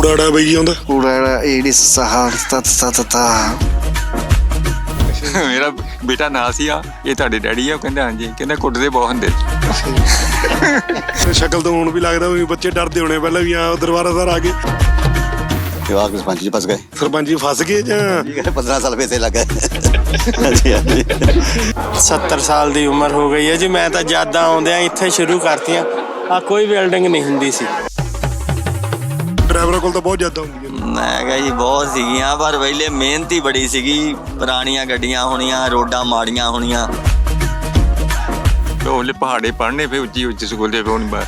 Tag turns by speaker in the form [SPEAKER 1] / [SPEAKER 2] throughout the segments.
[SPEAKER 1] ਕੂੜਾੜਾ ਬਈ ਆਉਂਦਾ
[SPEAKER 2] ਕੂੜਾ ਏਡੀ ਸਹਾ ਤਤ ਤਤ ਤਾ
[SPEAKER 3] ਮੇਰਾ ਬੇਟਾ ਨਾਲ ਸੀ ਆ ਇਹ ਤੁਹਾਡੇ ਡੈਡੀ ਆ ਉਹ ਕਹਿੰਦਾ ਹਾਂਜੀ ਕਹਿੰਦਾ ਕੁੱਟਦੇ ਬਹੁਤ ਹੁੰਦੇ।
[SPEAKER 1] ਤੇ ਸ਼ਕਲ ਤੋਂ ਹੁਣ ਵੀ ਲੱਗਦਾ ਵੀ ਬੱਚੇ ਡਰਦੇ ਹੋਣੇ ਪਹਿਲਾਂ ਵੀ ਆ ਦਰਬਾਰਾ ਸਰ ਆ ਗਏ।
[SPEAKER 4] ਜਵਾਕ ਸਰਪੰਚ ਜੀ ਫਸ ਗਏ।
[SPEAKER 1] ਸਰਪੰਚ ਜੀ ਫਸ ਗਏ ਜਾਂ?
[SPEAKER 4] 15 ਸਾਲ ਪੈਸੇ ਲੱਗ ਗਏ। ਹਾਂਜੀ ਹਾਂਜੀ।
[SPEAKER 5] 70 ਸਾਲ ਦੀ ਉਮਰ ਹੋ ਗਈ ਹੈ ਜੀ ਮੈਂ ਤਾਂ ਜ਼ਿਆਦਾ ਆਉਂਦਿਆਂ ਇੱਥੇ ਸ਼ੁਰੂ ਕਰਤੀਆਂ। ਆ ਕੋਈ ਬਿਲਡਿੰਗ ਨਹੀਂ ਹੁੰਦੀ ਸੀ।
[SPEAKER 1] ਡਰਾਈਵਰਾਂ ਕੋਲ ਤਾਂ ਬਹੁਤ ਜ਼ਿਆਦਾ ਹੁੰਦੀ ਹੈ।
[SPEAKER 6] ਮੈਂ ਕਿਹਾ ਜੀ ਬਹੁਤ ਸੀਗੀਆਂ ਪਰ ਪਹਿਲੇ ਮਿਹਨਤ ਹੀ ਬੜੀ ਸੀਗੀ। ਪੁਰਾਣੀਆਂ ਗੱਡੀਆਂ ਹੋਣੀਆਂ ਰੋਡਾਂ ਮਾੜੀਆਂ ਹੋਣੀਆਂ।
[SPEAKER 3] ਉਹਲੇ ਪਹਾੜੇ ਪੜਨੇ ਫੇ ਉੱਚੀ ਉੱਚੀ ਸਕੂਲ ਦੇ ਹੁਣ ਬਾਹਰ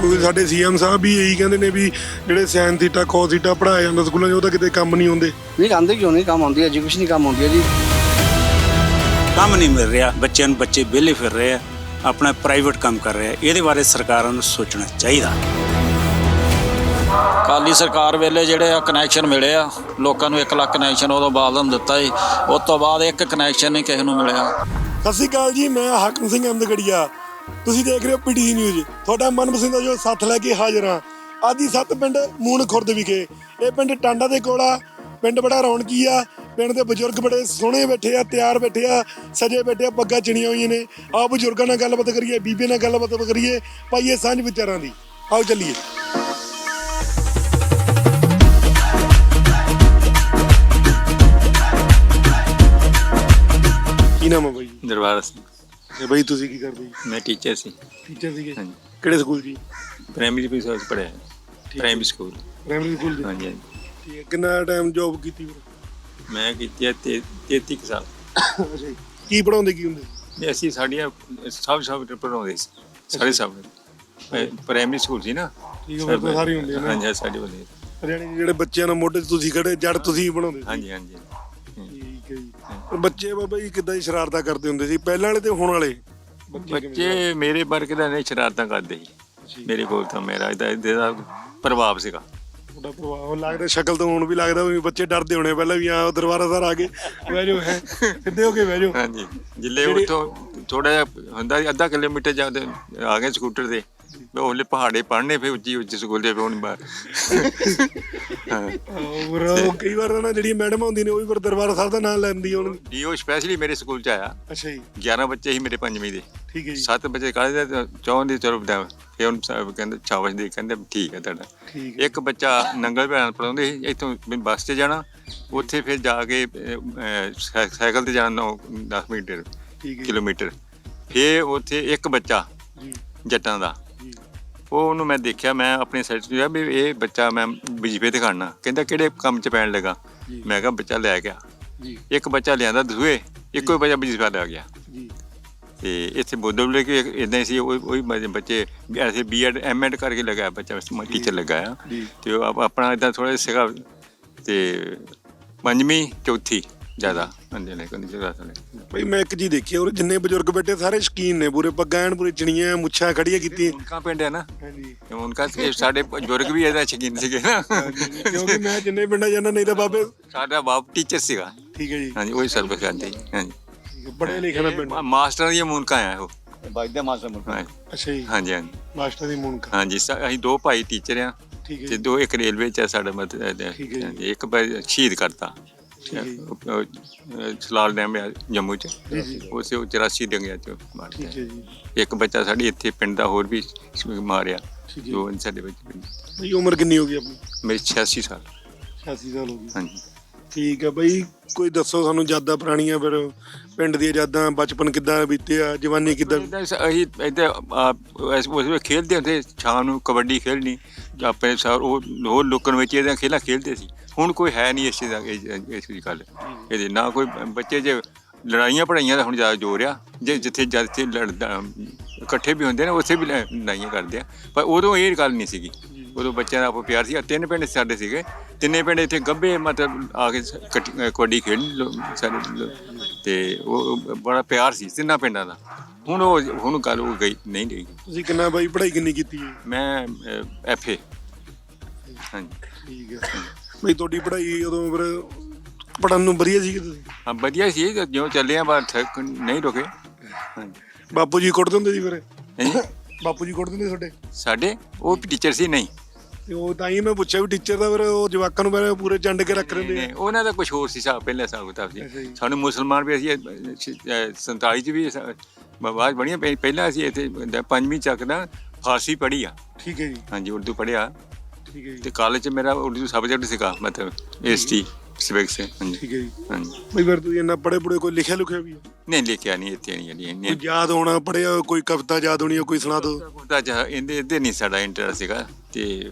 [SPEAKER 1] ਕੋਈ ਸਾਡੇ ਸੀਐਮ ਸਾਹਿਬ ਵੀ ਇਹੀ ਕਹਿੰਦੇ ਨੇ ਵੀ ਜਿਹੜੇ ਸਾਇਨ ਥੀਟਾ ਕੋਸ ਥੀਟਾ ਪੜਾਇਆ ਜਾਂਦਾ ਸਕੂਲਾਂ 'ਚ ਉਹ ਤਾਂ ਕਿਤੇ ਕੰਮ ਨਹੀਂ ਆਉਂਦੇ।
[SPEAKER 2] ਨਹੀਂ ਆਂਦੇ ਕਿਉਂ ਨਹੀਂ ਕੰਮ ਆਉਂਦੀ ਐਜੂਕੇਸ਼ਨ ਹੀ ਕੰਮ ਆਉਂਦੀ ਹੈ ਜੀ।
[SPEAKER 7] ਕੰਮ ਨਹੀਂ ਮਿਲ ਰਿਹਾ ਬੱਚਿਆਂ ਨੂੰ ਬੱਚੇ ਵਿਹਲੇ ਫਿਰ ਰਹੇ ਆ। ਆਪਣਾ ਪ੍ਰਾਈਵੇਟ ਕੰਮ ਕਰ ਰਹੇ ਇਹਦੇ ਬਾਰੇ ਸਰਕਾਰਾਂ ਨੂੰ ਸੋਚਣਾ ਚਾਹੀਦਾ।
[SPEAKER 8] ਕਾਲੀ ਸਰਕਾਰ ਵੇਲੇ ਜਿਹੜੇ ਆ ਕਨੈਕਸ਼ਨ ਮਿਲੇ ਆ ਲੋਕਾਂ ਨੂੰ 1 ਲੱਖ ਕਨੈਕਸ਼ਨ ਉਦੋਂ ਬਾਅਦ ਨੂੰ ਦਿੱਤਾ ਸੀ। ਉਸ ਤੋਂ ਬਾਅਦ ਇੱਕ ਕਨੈਕਸ਼ਨ ਨਹੀਂ ਕਿਸੇ ਨੂੰ ਮਿਲਿਆ।
[SPEAKER 1] ਸਤਿ ਸ਼੍ਰੀ ਅਕਾਲ ਜੀ ਮੈਂ ਹਾਕਮ ਸਿੰਘ ਅਹਿਮਦਗੜੀਆ। ਤੁਸੀਂ ਦੇਖ ਰਹੇ ਹੋ ਪੀਟੀਸੀ ਨਿਊਜ਼। ਤੁਹਾਡਾ ਮਨਪਸੰਦ ਜੋ ਸੱਥ ਲੈ ਕੇ ਹਾਜ਼ਰ ਹਾਂ। ਆਦੀ ਸੱਤ ਪਿੰਡ ਮੂਨ ਖੁਰਦ ਵਿਖੇ। ਇਹ ਪਿੰਡ ਟਾਂਡਾ ਦੇ ਕੋਲ ਆ। ਪਿੰਡ ਬੜਾ ਰੌਣਕੀ ਆ। ਪਿੰਡ ਦੇ ਬਜ਼ੁਰਗ ਬੜੇ ਸੋਹਣੇ ਬੈਠੇ ਆ ਤਿਆਰ ਬੈਠੇ ਆ ਸਜੇ ਬੈਠੇ ਆ ਪੱਗਾਂ ਚਿਣੀਆਂ ਹੋਈਆਂ ਨੇ। ਆ ਬਜ਼ੁਰਗਾਂ ਨਾਲ ਗੱਲਬਾਤ ਕਰੀਏ ਬੀਬੀ ਨਾਲ ਗੱਲਬਾਤ ਕਰੀਏ ਪਾਈਏ ਸਾਂਝ ਵਿਚਾਰਾਂ ਦੀ। ਆਓ ਚੱਲੀਏ। ਕੀ ਨਾਮ ਹੈ ਬਾਈ?
[SPEAKER 3] ਦਰਬਾਰ ਸਿੰਘ।
[SPEAKER 1] ਤੇ ਬਾਈ ਤੁਸੀਂ ਕੀ ਕਰਦੇ? ਜੀ
[SPEAKER 3] ਮੈਂ ਟੀਚਰ ਸੀ।
[SPEAKER 1] ਟੀਚਰ ਸੀਗੇ?
[SPEAKER 3] ਹਾਂਜੀ।
[SPEAKER 1] ਕਿਹੜੇ ਸਕੂਲ ਜੀ?
[SPEAKER 3] ਪ੍ਰਾਇਮਰੀ ਸੋਚ ਪੜਿਆ ਪ੍ਰਾਇਮਰੀ ਸਕੂਲ
[SPEAKER 1] ਪ੍ਰਾਇਮਰੀ ਸਕੂਲ ਜੀ?
[SPEAKER 3] ਹਾਂਜੀ
[SPEAKER 1] ਕਿੰਨਾ ਟਾਈਮ ਜੌਬ ਕੀਤੀ ਫਿਰ?
[SPEAKER 3] ਮੈਂ ਕੀਤੀ ਹੈ ਤੇ 33 ਕੁ ਸਾਲ।
[SPEAKER 1] ਕੀ ਪੜਾਉਂਦੇ ਕੀ ਹੁੰਦੇ?
[SPEAKER 3] ਤੇ ਅਸੀਂ ਸਾਡੀਆਂ ਸਭ ਸਭ ਪੜਾਉਂਦੇ ਸੀ ਸਾਰੇ ਸਭ ਪ੍ਰਾਇਮਰੀ ਸਕੂਲ ਸੀ ਨਾ।
[SPEAKER 1] ਠੀਕ ਹੈ ਫਿਰ ਤਾਂ ਸਾਰੀ ਹੁੰਦੀ ਹੈ ਨਾ।
[SPEAKER 3] ਹਾਂਜੀ ਸਾਡੇ ਬੰਦੇ
[SPEAKER 1] ਹਰਿਆਣੇ ਜਿਹੜੇ ਬੱਚਿਆਂ ਨਾਲ ਮੋਢੇ ਤੁਸੀਂ ਖੜੇ ਜੜ ਤੁਸੀਂ ਬਣਾਉਂਦੇ
[SPEAKER 3] ਹਾਂਜੀ ਹਾਂਜੀ।
[SPEAKER 1] ਠੀਕ ਹੈ ਜੀ। ਬੱਚੇ ਬਾਬਾ ਜੀ ਕਿੱਦਾਂ ਸ਼ਰਾਰਤਾਂ ਕਰਦੇ ਹੁੰਦੇ ਸੀ? ਪਹਿਲਾਂ ਵਾਲੇ ਤੇ ਹੁਣ ਵਾਲੇ ਬੱਚੇ
[SPEAKER 3] ਮੇਰੇ ਵਰਗੇ ਦਾ ਨਹੀਂ ਸ਼ਰਾਰਤਾਂ ਕਰਦੇ ਸੀ। ਮੇਰੇ ਕੋਲ ਤਾਂ ਮੇਰਾ ਇਹਦਾ ਪ੍ਰਭਾਵ ਸੀਗਾ।
[SPEAKER 1] ਤੁਹਾਡਾ ਪ੍ਰਭਾਵ ਲੱਗਦਾ ਸ਼ਕਲ ਤੋਂ ਹੁਣ ਵੀ ਲੱਗਦਾ ਵੀ ਬੱਚੇ ਡਰਦੇ ਹੋਣੇ ਪਹਿਲਾਂ ਵੀ ਆ ਦਰਬਾਰਾ ਸਰ ਆ ਗਏ ਬਹਿ ਜਾਓ ਹੈ। ਸਿੱਧੇ ਹੋ ਕੇ ਬਹਿ ਜਾਓ।
[SPEAKER 3] ਹਾਂਜੀ। ਜਿੱਲੇ ਉੱਥੋਂ ਥੋੜਾ ਜਿਹਾ ਹੁੰਦਾ ਸੀ ਅੱਧਾ ਕਿਲੋਮੀਟਰ ਜਾਂਦੇ ਆ ਗਏ ਸਕੂਟਰ ਤੇ। ਉਹਲੇ ਪਹਾੜੇ ਪੜਨੇ ਫੇ ਉੱਚੀ ਉੱਚੀ ਸਕੂਲ ਦੇ ਹੁਣ ਬਾਹਰ ਹਾਂ।
[SPEAKER 1] ਉਹ ਕਈ ਵਾਰ ਨਾ ਜਿਹੜੀ ਮੈਡਮ ਹੁੰਦੀ ਨੇ ਉਹ ਵੀ ਫਿਰ ਦਰਬਾਰਾ ਸਾਹਿਬ ਦਾ ਨਾਮ ਲੈਂਦੀ ਹੁਣ।
[SPEAKER 3] ਡੀਓ ਸਪੈਸ਼ਲੀ ਮੇਰੇ ਸਕੂਲ ਚ ਆਇਆ।
[SPEAKER 1] ਅੱਛਾ ਜੀ।
[SPEAKER 3] 11 ਬੱਚੇ ਸੀ ਮੇਰੇ ਪੰਜਵੀਂ ਦੇ।
[SPEAKER 1] ਠੀਕ ਹੈ ਜੀ।
[SPEAKER 3] ਸੱਤ ਬੱਚੇ ਕਾਲੇ ਦੇ ਚੌਂ ਦੇ ਫੇ ਹੁਣ ਸਾਹਿਬ ਕਹਿੰਦੇ ਛਾਵਜ ਦੇ ਕਹਿੰਦੇ ਠੀਕ ਹੈ ਤੁਹਾਡਾ।
[SPEAKER 1] ਠੀਕ ਹੈ
[SPEAKER 3] ਇੱਕ ਬੱਚਾ ਨੰਗਲ ਭੈਣ ਪੜਾਉਂਦੇ ਸੀ ਇੱਥੋਂ ਵੀ ਬੱਸ 'ਤੇ ਜਾਣਾ ਉੱਥੇ ਫਿਰ ਜਾ ਕੇ ਅਹ, ਅਹ, ਸਾਈ- ਸਾਈਕਲ ਤੇ ਜਾਣਾ 10 ਮੀਟਰ
[SPEAKER 1] ਠੀਕ ਹੈ
[SPEAKER 3] ਕਿਲੋਮੀਟਰ। ਫਿਰ ਉੱਥੇ ਇੱਕ ਬੱਚਾ
[SPEAKER 1] ਜੀ।
[SPEAKER 3] ਜੱਟਾਂ ਦਾ।
[SPEAKER 1] ਜੀ।
[SPEAKER 3] ਉਹ ਉਹਨੂੰ ਮੈਂ ਦੇਖਿਆ ਮੈਂ ਆਪਣੇ ਸਾਈਡ ਤੋਂ ਕਿਹਾ ਵੀ ਇਹ ਬੱਚਾ ਮੈਂ ਵਜੀਫੇ ਤੇ ਖੜਨਾ। ਕਹਿੰਦਾ ਕਿਹੜੇ ਕੰਮ 'ਚ ਪੈਣ ਲੱਗਾ?
[SPEAKER 1] ਜੀ।
[SPEAKER 3] ਮੈਂ ਕਿਹਾ ਬੱਚਾ ਲੈ ਗਿਆ।
[SPEAKER 1] ਜੀ।
[SPEAKER 3] ਇੱਕ ਬੱਚਾ ਲਿਆਂਦਾ ਦੂਏ ਇੱਕੋ ਹੀ ਬੱਚਾ ਵਜੀਫਾ ਲੈ ਗਿਆ। ਤੇ ਇੱਥੇ ਬੋਦਵਲੇ ਕਿ ਇਦਾਂ ਸੀ ਉਹ ਉਹੀ ਬ- ਬੱਚੇ ਐਸੇ ਬੀਐਡ ਐਮਐਡ ਕਰਕੇ ਲਗਾਇਆ ਬੱਚਾ ਟੀਚਰ ਲਗਾਇਆ। ਤੇ ਉਹ ਆਪ- ਆਪਣਾ ਇਦਾਂ ਥੋੜਾ ਸੀਗਾ ਤੇ ਪੰਜਵੀਂ ਚੌਥੀ ਜ਼ਿਆਦਾ ਅੰਦੇ ਨੇ ਕੰਦੀ ਜਗ੍ਹਾ ਥਲੇ
[SPEAKER 1] ਬਈ ਮੈਂ ਇੱਕ ਜੀ ਦੇਖਿਆ ਉਹ ਜਿੰਨੇ ਬਜ਼ੁਰਗ ਬੈਠੇ ਸਾਰੇ ਸ਼ਕੀਨ ਨੇ ਪੂਰੇ ਪੱਗਾਂ ਐਨ ਪੂਰੀ ਚਣੀਆਂ ਮੁੱਛਾਂ ਖੜੀਆਂ ਕੀਤੀਆਂ।
[SPEAKER 3] ਉਨਕਾ ਪਿੰਡ ਹੈ ਨਾ।
[SPEAKER 1] ਹਾਂਜੀ।
[SPEAKER 3] ਉਨਕਾ ਸਾਡੇ ਬਜ਼ੁਰਗ ਵੀ ਇਹਦਾ ਸ਼ਕੀਨ ਸੀਗੇ ਨਾ।
[SPEAKER 1] ਕਿਉਂਕਿ ਮੈਂ ਜਿੰਨੇ ਪਿੰਡਾਂ ਜਾਂਦਾ ਨਹੀਂ ਤਾਂ ਬਾਬੇ
[SPEAKER 3] ਸਾਡਾ ਬਾਪ ਟੀਚਰ ਸੀਗਾ।
[SPEAKER 1] ਠੀਕ ਹੈ ਜੀ।
[SPEAKER 3] ਹਾਂਜੀ ਉਹੀ ਸਰਵਿਸ ਕਰਦੇ ਹਾਂਜੀ।
[SPEAKER 1] ਪੜ੍ਹੇ ਲਿਖੇ ਦਾ ਪਿੰਡ।
[SPEAKER 3] ਮਾਸਟਰਾਂ ਦੀਆਂ ਮੂਨਕਾ ਆਇਆ ਉਹ।
[SPEAKER 4] ਬਾਈਕ ਮਾਸਟਰ
[SPEAKER 3] ਹਾਂਜੀ
[SPEAKER 1] ਅੱਛਾ ਜੀ।
[SPEAKER 3] ਹਾਂਜੀ ਹਾਂਜੀ।
[SPEAKER 1] ਮਾਸਟਰ ਦੀ ਮੁੰਨਕਾ।
[SPEAKER 3] ਹਾਂਜੀ ਸ- ਅਸੀਂ ਦੋ ਭਾਈ ਟੀਚਰ ਆ।
[SPEAKER 1] ਠੀਕ ਹੈ
[SPEAKER 3] ਤੇ
[SPEAKER 1] ਜੀ।
[SPEAKER 3] ਦੋ ਇੱਕ ਰੇਲਵੇ ਚ ਆ ਸਾਡਾ ਮਤਲਬ
[SPEAKER 1] ਠੀਕ ਹੈ ਜੀ।
[SPEAKER 3] ਇੱਕ ਭਾਈ ਸ਼ਹੀਦ ਕਰਤਾ।
[SPEAKER 1] ਠੀਕ ਹੈ ਜੀ।
[SPEAKER 3] ਉਹ- ਉਹ, ਅਹ, ਸਲਾਲ ਡੈਮ ਆ ਜੰਮੂ ਚ।
[SPEAKER 1] ਜੀ, ਜੀ।
[SPEAKER 3] ਉਸੇ ਉਹ 84 ਡੰਗਿਆ ਚ ਮਾਰ
[SPEAKER 1] ਠੀਕ ਹੈ ਜੀ।
[SPEAKER 3] ਇੱਕ ਬੱਚਾ ਸਾਡੀ ਇੱਥੇ ਪਿੰਡ ਦਾ ਹੋਰ ਵੀ ਮਾਰਿਆ।
[SPEAKER 1] ਠੀਕ ਹੈ
[SPEAKER 3] ਜੋ। ਸਾਡੇ ਵਿੱਚ
[SPEAKER 1] ਬਈ ਉਮਰ ਕਿੰਨੀ ਹੋ ਗਈ ਆਪਣੀ?
[SPEAKER 3] ਮੇਰੇ 86 ਸਾਲ।
[SPEAKER 1] 86 ਸਾਲ ਹੋ ਗਈ।
[SPEAKER 3] ਹਾਂਜੀ।
[SPEAKER 1] ਠੀਕ ਹੈ ਬਈ। ਕੋਈ ਦੱਸੋ ਸਾਨੂੰ ਯਾਦਾਂ ਪੁਰਾਣੀਆਂ ਫਿਰ, ਪਿੰਡ ਦੀਆਂ ਯਾਦਾਂ, ਬਚਪਨ ਕਿੱਦਾਂ ਬੀਤਿਆ, ਜਵਾਨੀ ਕਿੱਦਾਂ?
[SPEAKER 3] ਇਦਾਂ ਅਸੀਂ ਇਦਾਂ ਉਸ ਵੇਲੇ ਖੇਡਦੇ ਹੁੰਦੇ ਸ਼ਾਮ ਨੂੰ ਕਬੱਡੀ ਖੇਡਣੀ ਆਪਣੇ ਸਾਰ, ਉਹ ਹੋਰ ਲੋਕਾਂ ਵਿੱਚ ਇਹਦੀਆਂ ਖੇਲਾਂ ਖੇਡਦੇ ਸੀ। ਹੁਣ ਕੋਈ ਹੈ ਨਹੀਂ ਇਸ ਚੀਜ਼ ਦਾ ਇਹ- ਇਸ ਦੀ ਗੱਲ। ਇਹਦੇ ਨਾ ਕੋਈ ਬੱਚੇ ਜੇ ਲੜਾਈਆਂ ਪੜਾਈਆਂ ਦਾ ਹੁਣ ਜ਼ਿਆਦਾ ਜ਼ੋਰ ਆ, ਜੇ ਜਿੱਥੇ ਜਿੱਥੇ ਲੜਦਾ, ਇਕੱਠੇ ਵੀ ਹੁੰਦੇ ਨੇ, ਉੱਥੇ ਵੀ ਲ- ਲੜਾਈਆਂ ਕਰਦੇ ਆ। ਪਰ ਉਦੋਂ ਇਹ ਗੱਲ ਨਹੀਂ ਸੀਗੀ। ਉਦੋਂ ਬੱਚਿਆਂ ਦਾ ਆਪੋ ਪਿਆਰ ਸੀ ਆਹ ਤਿੰਨ ਪਿੰਡ ਸਾਡੇ ਸੀਗੇ ਤਿੰਨੇ ਪਿੰਡ ਇੱਥੇ ਗੱਭੇ ਮਤਲਬ ਆ ਕੇ ਸ- ਅਹ ਕਬੱਡੀ ਖੇਡ ਲੋ- ਸਾਰੇ ਲੋ- ਤੇ ਉਹ ਉਹ ਬੜਾ ਪਿਆਰ ਸੀ ਤਿੰਨਾਂ ਪਿੰਡਾਂ ਦਾ। ਹੁਣ ਉਹ ਹੁਣ ਗੱਲ ਉਹ ਗਈ ਨਹੀਂ ਰਹੀ
[SPEAKER 1] ਤੁਸੀਂ ਕਿੰਨਾ ਬਾਈ ਪੜ੍ਹਾਈ ਕਿੰਨੀ ਕੀਤੀ ਹੈ?
[SPEAKER 3] ਮੈਂ ਐਫਏ ਹਾਂਜੀ।
[SPEAKER 1] ਠੀਕ ਹੈ। ਬਈ ਤੁਹਾਡੀ ਪੜ੍ਹਾਈ ਉਦੋਂ ਫਿਰ ਪੜਨ ਨੂੰ ਵਧੀਆ ਸੀ ਤੁਸੀਂ?
[SPEAKER 3] ਹਾਂ ਵਧੀਆ ਸੀ ਜਿਉਂ ਚੱਲੇ ਆ ਬਾਹਰ ਥੱਕ ਨਹੀਂ ਰੁਕੇ। ਹਾਂਜੀ।
[SPEAKER 1] ਬਾਪੂ ਜੀ ਕੁੱਟਦੇ ਹੁੰਦੇ ਸੀ ਫਿਰ? ਬਾਪੂ ਜੀ ਕੁੱਟਦੇ ਨੇ ਤੁਹਾਡੇ?
[SPEAKER 3] ਸਾਡੇ? ਉਹ ਟੀਚਰ ਸੀ ਨਹੀਂ।
[SPEAKER 1] ਤੇ ਉਹ ਤਾਂ ਹੀ ਮੈਂ ਪੁੱਛਿਆ ਵੀ ਟੀਚਰ ਦਾ ਫਿਰ ਉਹ ਜਵਾਕਾਂ ਨੂੰ ਮੇਰੇ ਪੂਰੇ ਚੰਡ ਕੇ ਰੱਖ ਰਹੇ
[SPEAKER 3] ਨਹੀਂ, ਉਹਨਾਂ ਦਾ ਕੁਝ ਹੋਰ ਸੀ ਹਿਸਾਬ ਪਹਿਲਾਂ ਹਿਸਾਬ ਕਿਤਾਬ ਸੀ।
[SPEAKER 1] ਜੀ।
[SPEAKER 3] ਸਾਨੂੰ ਮੁਸਲਮਾਨ ਵੀ ਅਸੀਂ 47 ਚ ਵੀ ਬਾਅਦ ਬਣੀਆਂ ਪਹਿ- ਪਹਿਲਾਂ ਅਸੀਂ ਇੱਥੇ ਪੰਜਵੀਂ ਚੱਕ ਦਾ ਫਾਰਸੀ ਪੜ੍ਹੀ ਆ।
[SPEAKER 1] ਠੀਕ ਹੈ ਜੀ।
[SPEAKER 3] ਹਾਂਜੀ ਉਰਦੂ ਪੜ੍ਹਿਆ।
[SPEAKER 1] ਠੀਕ ਹੈ ਜੀ।
[SPEAKER 3] ਤੇ ਕਾਲਜ ਚ ਮੇਰਾ ਉਰਦੂ ਸਬਜੈਕਟ ਸੀਗਾ ਮਤਲਬ ਐਸਟੀ ਸਬਜੈਕਟ ਸੇ ਹਾਂਜੀ।
[SPEAKER 1] ਠੀਕ ਹੈ ਜੀ।
[SPEAKER 3] ਹਾਂਜੀ।
[SPEAKER 1] ਬਈ ਫਿਰ ਤੁਸੀਂ ਇੰਨਾ ਪੜੇ ਪੜੇ ਕੋਈ ਲਿਖਿਆ ਲੁਖਿਆ ਵੀ?
[SPEAKER 3] ਨਹੀਂ ਲਿਖਿਆ ਨਹੀਂ ਇੱਥੇ ਨਹੀਂ ਜਿਹੜੀ
[SPEAKER 1] ਕੋਈ ਯਾਦ ਹੋਣਾ ਪੜਿਆ ਕੋਈ ਕਵਿਤਾ ਯਾਦ ਹੋਣੀ ਕੋਈ ਸੁਣਾ ਦਿਓ।
[SPEAKER 3] ਜਿਹਾ ਇਹਦੇ ਇਹਦੇ ਨਹੀਂ ਸਾਡਾ ਇੰਟਰਸਟ ਸੀਗਾ। ਤੇ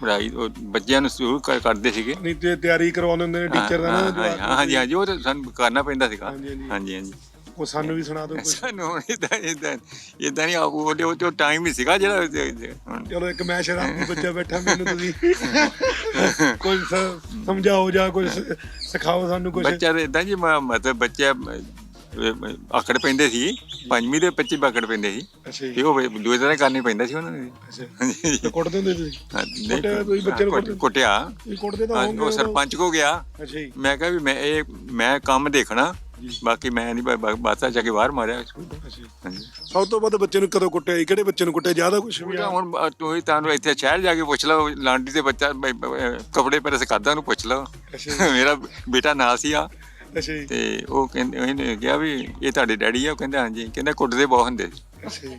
[SPEAKER 3] ਪੜ੍ਹਾਈ ਉਹ ਬੱਚਿਆਂ ਨੂੰ ਸ਼ੁਰੂ ਕਰ- ਕਰਦੇ ਸੀਗੇ।
[SPEAKER 1] ਨਹੀਂ ਤੇ ਤਿਆਰੀ ਕਰਵਾਉਂਦੇ ਹੁੰਦੇ ਨੇ ਟੀਚਰ ਦਾ ਨਾ
[SPEAKER 3] ਹਾਂ, ਹਾਂ ਹਾਂਜੀ ਹਾਂਜੀ ਉਹ ਤਾਂ ਸਾਨੂੰ ਕਰਨਾ ਪੈਂਦਾ ਸੀਗਾ।
[SPEAKER 1] ਹਾਂਜੀ, ਹਾਂਜੀ।
[SPEAKER 3] ਹਾਂਜੀ ਹਾਂਜੀ।
[SPEAKER 1] ਉਹ ਸਾਨੂੰ ਵੀ ਸੁਣਾ ਦਿਓ ਕੁਝ
[SPEAKER 3] ਸਾਨੂੰ ਇਦਾਂ ਇਦਾਂ ਇਦਾਂ ਨਹੀਂ ਉਹਦੇ ਉਹ ਟਾਈਮ ਹੀ ਸੀਗਾ ਜਿਹੜਾ ਹੁਣ।
[SPEAKER 1] ਚਲੋ ਇੱਕ ਮੈਂ ਸ਼ਰਾਬੀ ਬੱਚਾ ਬੈਠਾ ਮੈਨੂੰ ਤੁਸੀਂ ਕੁਝ ਸਮਝਾਓ ਜਾਂ ਕੁਝ ਸਿਖਾਓ ਸਾਨੂੰ ਕੁਝ
[SPEAKER 3] ਬੱਚਾ ਤਾਂ ਇਦਾਂ ਜੀ ਮ- ਮਤਲਬ ਬੱਚੇ ਆਕੜ ਪੈਂਦੇ ਸੀ ਪੰਜਵੀਂ ਦੇ ਬੱਚੇ ਆਕੜ ਪੈਂਦੇ ਸੀ।
[SPEAKER 1] ਅੱਛਾ
[SPEAKER 3] ਤੇ ਉਹ ਦੂਏ ਤਰ੍ਹਾਂ ਕਰਨੀ ਪੈਂਦਾ ਸੀ ਉਹਨਾਂ ਨੇ
[SPEAKER 1] ਅੱਛਾ। ਕੁੱਟਦੇ ਹੁੰਦੇ
[SPEAKER 3] ਹਾਂ, ਨਹੀਂ,
[SPEAKER 1] ਬੱਚੇ ਨੂੰ
[SPEAKER 3] ਕੁੱਟਿਆ।
[SPEAKER 1] ਕੁੱਟਦੇ ਤਾਂ
[SPEAKER 3] ਉਹ ਸਰਪੰਚ ਕੋ ਗਿਆ।
[SPEAKER 1] ਅੱਛਾ ਜੀ।
[SPEAKER 3] ਮੈਂ ਕਿਹਾ ਵੀ ਮੈਂ ਇਹ ਮੈਂ ਕੰਮ ਦੇਖਣਾ। ਬਾਕੀ ਮੈਂ ਨਹੀਂ ਬਾਤਾਂ ਜਾ ਕੇ ਬਾਹਰ ਮਾਰਿਆ।
[SPEAKER 1] ਸਭ ਤੋਂ ਵੱਧ ਬੱਚੇ ਨੂੰ ਕਦੋਂ ਕੁੱਟਿਆ? ਕਿਹੜੇ ਬੱਚੇ ਨੂੰ ਕੁੱਟਿਆ? ਜ਼ਿਆਦਾ ਕੁਝ
[SPEAKER 3] ਹੁਣ ਤੁਸੀਂ ਤੁਹਾਨੂੰ ਇੱਥੇ ਸ਼ਹਿਰ ਜਾ ਕੇ ਪੁੱਛ ਲਓ ਲਾਂਡੀ ਦੇ ਬੱਚਾ ਕੱਪੜੇ ਪ੍ਰੈਸ ਕਰਦਾ ਨੂੰ ਪੁੱਛ ਲਓ ਮੇਰਾ ਬੇਟਾ ਨਾਲ ਸੀ ਆ।
[SPEAKER 1] ਅੱਛਾ ਜੀ।
[SPEAKER 3] ਤੇ ਉਹ ਕਹਿੰਦੇ ਉਹਨੇ ਕਿਹਾ ਵੀ ਇਹ ਤੁਹਾਡੇ ਡੈਡੀ ਆ ਉਹ ਕਹਿੰਦਾ ਹਾਂਜੀ। ਕਹਿੰਦਾ ਕੁੱਟਦੇ ਬਹੁਤ ਹੁੰਦੇ ਸੀ।
[SPEAKER 1] ਅੱਛਾ ਜੀ।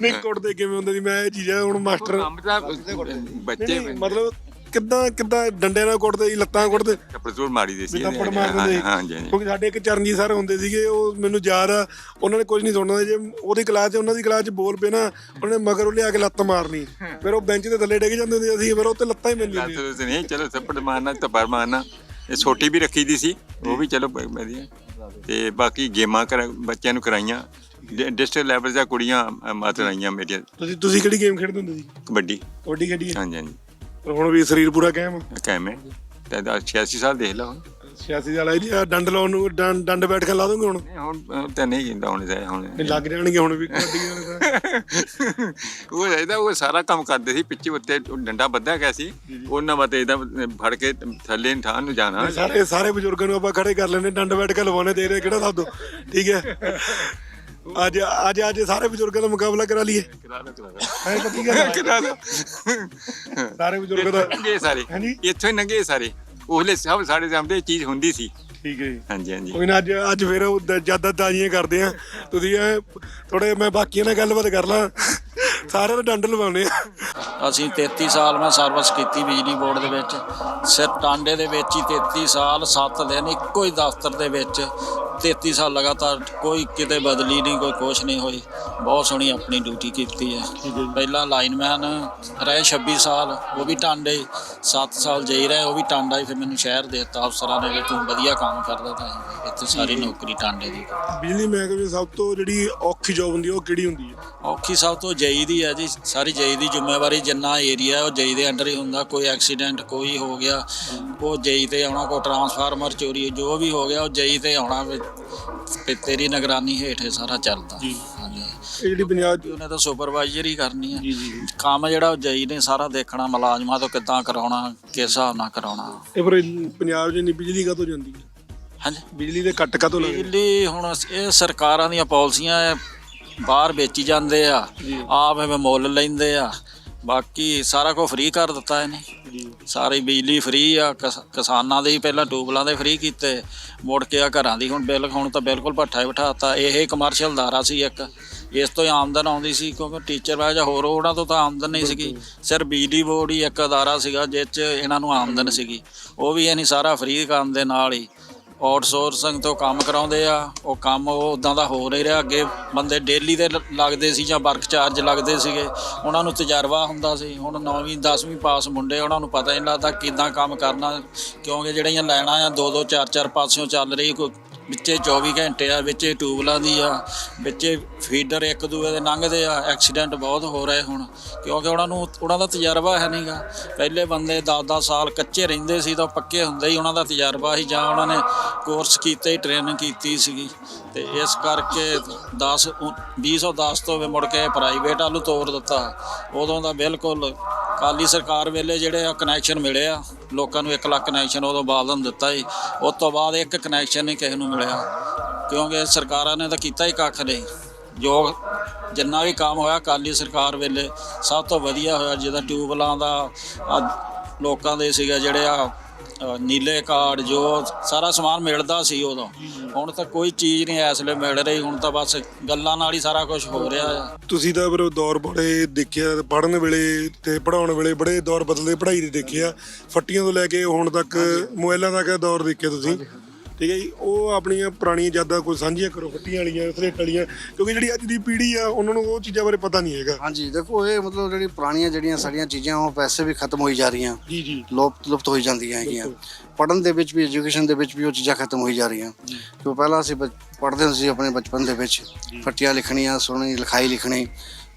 [SPEAKER 1] ਨਹੀਂ ਕੁੱਟਦੇ ਕਿਵੇਂ ਹੁੰਦੇ ਸੀ? ਮੈਂ ਇਹ ਚੀਜ਼ਾਂ ਹੁਣ ਮਾਸਟਰ
[SPEAKER 3] ਕੰਮ ਤਾਂ ਬੱਚੇ
[SPEAKER 1] ਨਹੀਂ, ਮਤਲਬ ਕਿੱਦਾਂ ਕਿੱਦਾਂ ਡੰਡੇ ਨਾਲ ਕੁੱਟਦੇ ਸੀ ਲੱਤਾਂ ਕੁੱਟਦੇ?
[SPEAKER 3] ਕੱਪੜੇ ਜ਼ੋਰ ਮਾਰੀ ਦੇ ਸੀ
[SPEAKER 1] ਵੀ ਥੱਪੜ। ਮਾਰ ਦਿੰਦੇ। ਸੀ।
[SPEAKER 3] ਹਾਂਜੀ ਹਾਂਜੀ।
[SPEAKER 1] ਕਿਉਂਕਿ ਸਾਡੇ ਇੱਕ ਚਰਨਜੀਤ ਸਰ ਹੁੰਦੇ ਸੀਗੇ ਉਹ ਮੈਨੂੰ ਯਾਦ ਆ ਉਹਨਾਂ ਨੇ ਕੁਝ ਨਹੀਂ ਸੁਣਨਾ ਜੇ ਉਹਦੀ ਕਲਾਸ 'ਚ ਉਹਨਾਂ ਦੀ ਕਲਾਸ 'ਚ ਬੋਲ ਪਏ ਨਾ ਉਹਨੇ ਮਗਰ ਉਹ ਲਿਆ ਕੇ ਲੱਤ ਮਾਰਨੀ। ਫਿਰ ਉਹ ਬੈਂਚ ਦੇ ਥੱਲੇ ਡਿੱਗ ਜਾਂਦੇ ਹੁੰਦੇ ਸੀ ਫਿਰ ਉਹ ਤੇ ਲੱਤਾਂ ਹੀ ਮਿਲਦੀਆਂ
[SPEAKER 3] ਲੱਤ
[SPEAKER 1] ਸੀ।
[SPEAKER 3] ਤੇ ਨਹੀਂ ਚਲੋ ਥੱਪੜ ਮਾਰਨਾ ਤੱਪੜ ਮਾਰਨਾ। ਇਹ ਛੋਟੀ ਵੀ ਰੱਖੀ ਦੀ ਸੀ ਉਹ ਵੀ ਚਲੋ ਬ- ਵਧੀਆ। ਤੇ ਬਾਕੀ ਗੇਮਾਂ ਕਰ ਬੱਚਿਆਂ ਨੂੰ ਕਰਾਈਆਂ। ਡਿਸਟ੍ਰਿਕਟ ਲੈਵਲ ਦੀਆਂ ਕੁੜੀਆਂ ਅ, ਮਾਤ ਆਈਆਂ ਮੇਰੀਆਂ।
[SPEAKER 1] ਤੁਸੀਂ ਤੁਸੀਂ ਕਿਹੜੀ ਗੇਮ ਖੇਡਦੇ ਹੁੰਦੇ ਸੀ?
[SPEAKER 3] ਕਬੱਡੀ।
[SPEAKER 1] ਕਬੱਡੀ ਖੇਡੀ ਹੈ?
[SPEAKER 3] ਹਾਂਜੀ ਹਾਂਜੀ।
[SPEAKER 1] ਹੁਣ ਵੀ ਸਰੀਰ ਪੂਰਾ ਕਾਇਮ
[SPEAKER 3] ਕਾਇਮ ਹੈ। ਤੇ ਦਾ 86 ਸਾਲ ਦੇਖ ਲਓ
[SPEAKER 1] 86 ਵਾਲਾ ਜੀ ਆਹ ਡੰਡ ਲਾਉਣ ਨੂੰ ਡੰ- ਡੰਡ ਬੈਠ ਕੇ ਲਾ ਦੋਗੇ ਹੁਣ?
[SPEAKER 3] ਨਹੀਂ ਹੁਣ ਅ, ਤਾਂ ਨਹੀਂ ਕਹਿੰਦਾ ਹੁਣ ਤਾਂ ਹੁਣ।
[SPEAKER 1] ਨਹੀਂ ਲੱਗ ਜਾਣਗੇ ਹੁਣ ਵੀ ਕਬੱਡੀ ਵਾਲੇ ਤਾਂ।
[SPEAKER 3] ਉਹ ਇਹਦਾ ਉਹ ਸਾਰਾ ਕੰਮ ਕਰਦੇ ਸੀ ਪਿੱਛੇ ਉੱਤੇ ਉਹ ਡੰਡਾ ਬੱਧਾ ਗਿਆ ਸੀ। ਉਹਨਾਂ ਮਤੇ ਇਹਦਾ ਫੜ ਕੇ ਥੱਲੇ ਠਾਣ ਨੂੰ ਜਾਣਾ।
[SPEAKER 1] ਸਾਰੇ ਸਾਰੇ ਬਜ਼ੁਰਗਾਂ ਨੂੰ ਆਪਾਂ ਖੜੇ ਕਰ ਲੈਣੇ ਡੰਡ ਬੈਠ ਕੇ ਲਵਾਉਣੇ ਦੇ ਰਹੇ ਕਿਹੜਾ ਦੱਸ ਦੋ ਠੀਕ ਹੈ। ਅੱਜ ਅੱਜ ਅੱਜ ਸਾਰੇ ਬਜ਼ੁਰਗਾਂ ਦਾ ਮੁਕਾਬਲਾ ਕਰਾ ਲਈਏ।
[SPEAKER 3] ਕਰਾ ਲਓ ਕਰਾ
[SPEAKER 1] ਹੈ ਤਾਂ ਠੀਕ ਹੈ
[SPEAKER 3] ਕਰਾ ਲਓ।
[SPEAKER 1] ਸਾਰੇ ਬਜ਼ੁਰਗਾਂ ਦਾ
[SPEAKER 3] ਨੰਗੇ ਸਾਰੇ।
[SPEAKER 1] ਹਾਂਜੀ।
[SPEAKER 3] ਇੱਥੋਂ ਹੀ ਨੰਗੇ ਸਾਰੇ। ਉਹਲੇ ਸਭ ਸਾਡੇ ਸਾਹਮਣੇ ਇਹ ਚੀਜ਼ ਹੁੰਦੀ ਸੀ।
[SPEAKER 1] ਠੀਕ ਹੈ ਜੀ।
[SPEAKER 3] ਹਾਂਜੀ ਹਾਂਜੀ।
[SPEAKER 1] ਕੋਈ ਨਾ ਅੱਜ ਅੱਜ ਫਿਰ ਉਹ ਦ- ਜ਼ਿਆਦਾ ਦਾਜੀਆਂ ਕਰਦੇ ਆ। ਤੁਸੀਂ ਥੋੜੇ ਮੈਂ ਬਾਕੀਆਂ ਨਾਲ ਗੱਲਬਾਤ ਕਰ ਲਾਂ। ਸਾਰਿਆਂ ਨੂੰ ਡੰਡ ਲਵਾਉਣੇ ਆ।
[SPEAKER 8] ਅਸੀਂ 33 ਸਾਲ ਮੈਂ ਸਰਵਿਸ ਕੀਤੀ ਬਿਜਲੀ ਬੋਰਡ ਦੇ ਵਿੱਚ। ਸਿਰ ਟਾਂਡੇ ਦੇ ਵਿੱਚ ਹੀ 33 ਸਾਲ 7 ਦਿਨ ਇੱਕੋ ਹੀ ਦਫ਼ਤਰ ਦੇ ਵਿੱਚ। 33 ਸਾਲ ਲਗਾਤਾਰ ਕੋਈ ਕਿਤੇ ਬਦਲੀ ਨਹੀਂ ਕੋਈ ਕੁਛ ਨਹੀਂ ਹੋਈ। ਬਹੁਤ ਸੋਹਣੀ ਆਪਣੀ ਡਿਊਟੀ ਕੀਤੀ ਹੈ। ਪਹਿਲਾਂ ਲਾਈਨਮੈਨ ਰਹੇ 26 ਸਾਲ ਉਹ ਵੀ ਟਾਂਡੇ 7 ਸਾਲ ਜਈ ਰਹੇ ਉਹ ਵੀ ਟਾਂਡਾ ਹੀ। ਫਿਰ ਮੈਨੂੰ ਸ਼ਹਿਰ ਦੇ ਦਿੱਤਾ ਅਫਸਰਾਂ ਨੇ ਵੀ ਤੂੰ ਵਧੀਆ ਕੰਮ ਕਰਦਾ ਤਾਂ ਇੱਥੇ ਸਾਰੀ ਨੌਕਰੀ ਟਾਂਡੇ ਦੀ।
[SPEAKER 1] ਬਿਜਲੀ ਮਹਿਕਮੇ ਦੀ ਸਭ ਤੋਂ ਜਿਹੜੀ ਔਖੀ ਜੌਬ ਹੁੰਦੀ ਉਹ ਕਿਹੜੀ ਹੁੰਦੀ ਹੈ?
[SPEAKER 8] ਔਖੀ ਸਭ ਤੋਂ ਜਈ ਦੀ ਹੈ ਜੀ ਸਾਰੀ ਜਈ ਦੀ ਜ਼ਿੰਮੇਵਾਰੀ ਜਿੰਨਾ ਏਰੀਆ ਉਹ ਜਈ ਦੇ ਅੰਡਰ ਹੀ ਹੁੰਦਾ ਕੋਈ ਐਕਸੀਡੈਂਟ ਕੋਈ ਹੋ ਗਿਆ ਉਹ ਜਈ ਤੇ ਆਉਣਾ ਕੋਈ ਟਰਾਂਸਫਾਰਮਰ ਚੋਰੀ ਜੋ ਵੀ ਹੋ ਗਿਆ ਉਹ ਜਈ ਤੇ ਆਉਣਾ ਤੇ ਤੇਰੀ ਨਿਗਰਾਨੀ ਹੇਠ ਇਹ ਸਾਰਾ ਚੱਲਦਾ। ਹਾਂਜੀ।
[SPEAKER 1] ਇਹ ਜਿਹੜੀ ਪੰਜਾਬ
[SPEAKER 8] ਉਹਨੇ ਤਾਂ ਸੁਪਰਵਾਈਜ਼ਰ ਹੀ ਕਰਨੀ ਹੈ ਕੰਮ ਜਿਹੜਾ ਉਹ ਜਈ ਨੇ ਸਾਰਾ ਦੇਖਣਾ ਮੁਲਾਜ਼ਮਾਂ ਤੋਂ ਕਿੱਦਾਂ ਕਰਾਉਣਾ ਕਿਸ ਹਿਸਾਬ ਨਾਲ ਕਰਾਉਣਾ।
[SPEAKER 1] ਇਹ ਪਰ ਪੰਜਾਬ 'ਚ ਨਹੀਂ ਬਿਜਲੀ ਕਦੋਂ ਜਾਂਦੀ ਹੈ?
[SPEAKER 8] ਹਾਂਜੀ।
[SPEAKER 1] ਬਿਜਲੀ ਦੇ ਕੱਟ ਕਦੋਂ ਲੱਗਦੇ?
[SPEAKER 8] ਬਿਜਲੀ ਹੁਣ ਇਹ ਸਰਕਾਰਾਂ ਦੀਆਂ ਪਾਲਿਸੀਆਂ ਬਾਹਰ ਵੇਚੀ ਜਾਂਦੇ ਆ ਆਪ ਐਵੇਂ ਮੁੱਲ ਲੈਂਦੇ ਆ। ਬਾਕੀ ਸਾਰਾ ਕੁਝ ਫ੍ਰੀ ਕਰ ਦਿੱਤਾ ਇਹਨੇ। ਸਾਰੀ ਬਿਜਲੀ ਫ੍ਰੀ ਆ ਕਿਸ- ਕਿਸਾਨਾਂ ਦੇ ਹੀ ਪਹਿਲਾਂ ਟੂਬਲਾਂ ਦੇ ਫ੍ਰੀ ਕੀਤੇ। ਮੁੜ ਕੇ ਆ ਘਰਾਂ ਦੀ ਹੁਣ ਬਿੱਲ ਹੁਣ ਤਾਂ ਬਿਲਕੁਲ ਭੱਠਾ ਹੀ ਬਿਠਾਤਾ। ਇਹ ਕਮਰਸ਼ੀਅਲ ਦਾਰਾ ਸੀ ਇੱਕ। ਇਸ ਤੋਂ ਹੀ ਆਮਦਨ ਆਉਂਦੀ ਸੀ ਕਿਉਂਕਿ ਟੀਚਰ ਵਾਜ ਜਾਂ ਹੋਰ ਉਹਨਾਂ ਤੋਂ ਤਾਂ ਆਮਦਨ ਨਹੀਂ ਸੀਗੀ। ਸਿਰ ਬਿਜਲੀ ਬੋਰਡ ਹੀ ਇੱਕ ਅਦਾਰਾ ਸੀਗਾ ਜਿਸ 'ਚ ਇਹਨਾਂ ਨੂੰ ਆਮਦਨ ਸੀਗੀ। ਉਹ ਵੀ ਯਾਨੀ ਸਾਰਾ ਫ੍ਰੀ ਕੰਮ ਦੇ ਨਾਲ ਹੀ। ਆਊਟਸੋਰਸਿੰਗ ਤੋਂ ਕੰਮ ਕਰਾਉਂਦੇ ਆ, ਉਹ ਕੰਮ ਉਹ ਉਦਾਂ ਦਾ ਹੋ ਨਹੀਂ ਰਿਹਾ, ਅੱਗੇ ਬੰਦੇ ਡੇਲੀ ਦੇ ਲੱਗਦੇ ਸੀ ਜਾਂ ਵਰਕ ਚਾਰਜ ਲੱਗਦੇ ਸੀਗੇ, ਉਹਨਾਂ ਨੂੰ ਤਜਰਬਾ ਹੁੰਦਾ ਸੀ, ਹੁਣ 9ਵੀਂ 10ਵੀਂ ਪਾਸ ਮੁੰਡੇ ਉਹਨਾਂ ਨੂੰ ਪਤਾ ਹੀ ਨਹੀਂ ਲੱਗਦਾ ਕਿਦਾਂ ਕੰਮ ਕਰਨਾ, ਕਿਉਂਕਿ ਜਿਹੜੀਆਂ ਲਾਈਨਾਂ ਆ ਦੋ ਦੋ ਚਾਰ ਚਾਰ ਪਾਸਿਓਂ ਚੱਲ ਰਹੀ ਕੋਈ ਵਿੱਚੇ 24 ਘੰਟੇ ਆ, ਵਿੱਚੇ ਟਿਊਬਲਾਂ ਦੀ ਆ, ਵਿੱਚੇ ਫੀਡਰ ਇੱਕ ਦੂਏ ਦੇ ਲੰਘਦੇ ਆ, ਐਕਸੀਡੈਂਟ ਬਹੁਤ ਹੋ ਰਹੇ ਹੁਣ, ਕਿਉਂਕਿ ਉਹਨਾਂ ਨੂੰ, ਉਹਨਾਂ ਦਾ ਤਜਰਬਾ ਹੈ ਨਹੀਂਗਾ ਪਹਿਲੇ ਬੰਦੇ 10-10 ਸਾਲ ਕੱਚੇ ਰਹਿੰਦੇ ਸੀ ਤਾਂ ਪੱਕੇ ਹੁੰਦੇ ਹੀ ਉਹਨਾਂ ਦਾ ਤਜਰਬਾ ਸੀ, ਜਾਂ ਉਹਨਾਂ ਨੇ ਕੋਰਸ ਕੀਤੇ ਹੀ ਟ੍ਰੇਨਿੰਗ ਕੀਤੀ ਸੀਗੀ। ਤੇ ਇਸ ਕਰਕੇ 10 2010 ਤੋਂ ਵੀ ਮੁੜ ਕੇ ਪ੍ਰਾਈਵੇਟ ਵੱਲ ਤੋਰ ਦਿੱਤਾ। ਉਦੋਂ ਦਾ ਬਿਲਕੁਲ ਕਾਲੀ ਸਰਕਾਰ ਵੇਲੇ ਜਿਹੜੇ ਆ ਕਨੈਕਸ਼ਨ ਮਿਲੇ ਆ, ਲੋਕਾਂ ਨੂੰ 1 ਲੱਖ ਕਨੈਕਸ਼ਨ ਉਦੋਂ ਬਾਦਲ ਦਿੱਤਾ ਸੀ। ਉਸ ਤੋਂ ਬਾਅਦ ਇੱਕ ਕਨੈਕਸ਼ਨ ਨਹੀਂ ਕਿਸੇ ਨੂੰ ਮਿਲਿਆ। ਕਿਉਂਕਿ ਸਰਕਾਰਾਂ ਨੇ ਤਾਂ ਕੀਤਾ ਹੀ ਕੱਖ ਨਹੀਂ। ਜੋ ਜਿੰਨਾ ਵੀ ਕੰਮ ਹੋਇਆ ਅਕਾਲੀ ਸਰਕਾਰ ਵੇਲੇ, ਸਭ ਤੋਂ ਵਧੀਆ ਹੋਇਆ ਜਿਹਦਾ ਟਿਊਬਲਾਂ ਦਾ, ਆਹ ਲੋਕਾਂ ਦੇ ਸੀਗੇ ਜਿਹੜੇ ਆ ਨੀਲੇ ਕਾਰਡ ਜੋ ਸਾਰਾ ਸਮਾਨ ਮਿਲਦਾ ਸੀ ਉਦੋਂ। ਹੁਣ ਤਾਂ ਕੋਈ ਚੀਜ਼ ਨਹੀਂ ਇਸ ਵੇਲੇ ਮਿਲ ਰਹੀ ਹੁਣ ਤਾਂ ਬਸ ਗੱਲਾਂ ਨਾਲ ਹੀ ਸਾਰਾ ਕੁਝ ਹੋ ਰਿਹਾ ਆ।
[SPEAKER 1] ਤੁਸੀਂ ਤਾਂ ਫਿਰ ਦੌਰ ਬੜੇ ਦੇਖਿਆ ਪੜਨ ਵੇਲੇ ਤੇ ਪੜਾਉਣ ਵੇਲੇ ਬੜੇ ਦੌਰ ਬਦਲਦੇ ਪੜ੍ਹਾਈ ਦੇ ਦੇਖਿਆ। ਫੱਟੀਆਂ ਤੋਂ ਲੈ ਕੇ ਹੁਣ ਤੱਕ ਮੋਬਾਈਲਾਂ ਤੱਕ ਦੌਰ ਦੇਖਿਆ ਤੁਸੀਂ? ਠੀਕ ਹੈ ਜੀ ਉਹ ਆਪਣੀਆਂ ਪੁਰਾਣੀਆਂ ਯਾਦਾਂ ਕੋਈ ਸਾਂਝੀਆਂ ਕਰੋ ਫੱਟੀਆਂ ਵਾਲੀਆਂ ਸਲੇਟ ਵਾਲੀਆਂ ਕਿਉਂਕਿ ਜਿਹੜੀ ਅੱਜ ਦੀ ਪੀੜ੍ਹੀ ਆ ਉਹਨਾਂ ਨੂੰ ਉਹ ਚੀਜ਼ਾਂ ਬਾਰੇ ਪਤਾ ਨਹੀਂ ਹੈਗਾ।
[SPEAKER 2] ਹਾਂਜੀ ਦੇਖੋ ਇਹ ਮਤਲਬ ਜਿਹੜੀ ਪੁਰਾਣੀਆਂ ਜਿਹੜੀਆਂ ਸਾਡੀਆਂ ਚੀਜ਼ਾਂ ਉਹ ਪੈਸੇ ਵੀ ਖਤਮ ਹੋਈ ਜਾ ਰਹੀਆਂ।
[SPEAKER 1] ਜੀ ਜੀ।
[SPEAKER 2] ਲੋਪ ਲੁਪਤ ਹੋਈ ਜਾਂਦੀਆਂ ਹੈਗੀਆਂ। ਪੜਨ ਦੇ ਵਿੱਚ ਵੀ ਐਜੂਕੇਸ਼ਨ ਦੇ ਵਿੱਚ ਵੀ ਉਹ ਚੀਜ਼ਾਂ ਖਤਮ ਹੋਈ ਜਾ ਰਹੀਆਂ। ਕਿਉਂ ਪਹਿਲਾਂ ਅਸੀਂ ਪੜ੍ਹਦੇ ਹੁੰਦੇ ਸੀ ਆਪਣੇ ਬਚਪਨ ਦੇ ਵਿੱਚ। ਫੱਟੀਆਂ ਲਿਖਣੀਆਂ ਸੋਹਣੀ ਲਿਖਾਈ ਲਿਖਣੀ।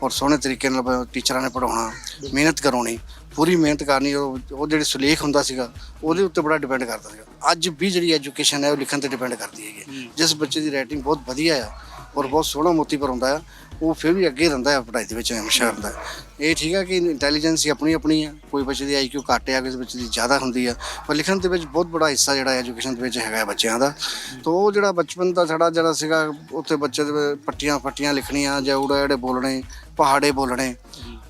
[SPEAKER 2] ਔਰ ਸੋਹਣੇ ਤਰੀਕੇ ਨਾਲ ਟੀਚਰਾਂ ਨੇ ਪੜਾਉਣਾ ਮਿਹਨਤ ਕਰਾਉਣੀ ਪੂਰੀ ਮਿਹਨਤ ਕਰਨੀ ਉਹ ਜਿਹੜੀ ਸੁਲੇਖ ਹੁੰਦਾ ਸੀਗਾ ਉਹਦੇ ਉੱਤੇ ਬੜਾ ਡਿਪੈਂਡ ਕਰਦਾ ਸੀਗਾ। ਅੱਜ ਵੀ ਜਿਹੜੀ ਐਜੂਕੇਸ਼ਨ ਹੈ ਉਹ ਲਿਖਣ ਤੇ ਡਿਪੈਂਡ ਕਰਦੀ ਹੈਗੀ ਜਿਸ ਬੱਚੇ ਦੀ ਰਾਈਟਿੰਗ ਬਹੁਤ ਵਧੀਆ ਆ ਔਰ ਬਹੁਤ ਸੋਹਣਾ ਮੋਤੀ ਪਰ ਹੁੰਦਾ ਆ ਉਹ ਫਿਰ ਵੀ ਅੱਗੇ ਰਹਿੰਦਾ ਹੈ ਪੜ੍ਹਾਈ ਦੇ ਵਿੱਚ ਹਮੇਸ਼ਾ ਰਹਿੰਦਾ ਹੈ। ਇਹ ਠੀਕ ਹੈ ਕਿ ਇੰਟੈਲੀਜੈਂਸ ਆਪਣੀ ਆਪਣੀ ਹੈ ਕੋਈ ਬੱਚੇ ਦੀ ਆਈਕਿਊ ਘੱਟ ਹੈ ਕਿਸੇ ਬੱਚੇ ਦੀ ਜ਼ਿਆਦਾ ਹੁੰਦੀ ਹੈ ਪਰ ਲਿਖਣ ਦੇ ਵਿੱਚ ਬਹੁਤ ਬੜਾ ਹਿੱਸਾ ਜਿਹੜਾ ਐਜੂਕੇਸ਼ਨ ਦੇ ਵਿੱਚ ਹੈਗਾ ਹੈ ਬੱਚਿਆਂ ਦਾ। ਤੋਂ ਉਹ ਜਿਹੜਾ ਬਚਪਨ ਦਾ ਸਾਡਾ ਜਿਹੜਾ ਸੀਗਾ ਉੱਥੇ ਬੱਚੇ ਦੇ ਪੱਟੀਆਂ ਪੱਟੀਆਂ ਲਿਖਣੀਆਂ ਜਾਂ ਉੜਾ ਜਿਹੜੇ ਬੋਲਣੇ ਪਹਾੜੇ ਬੋਲਣੇ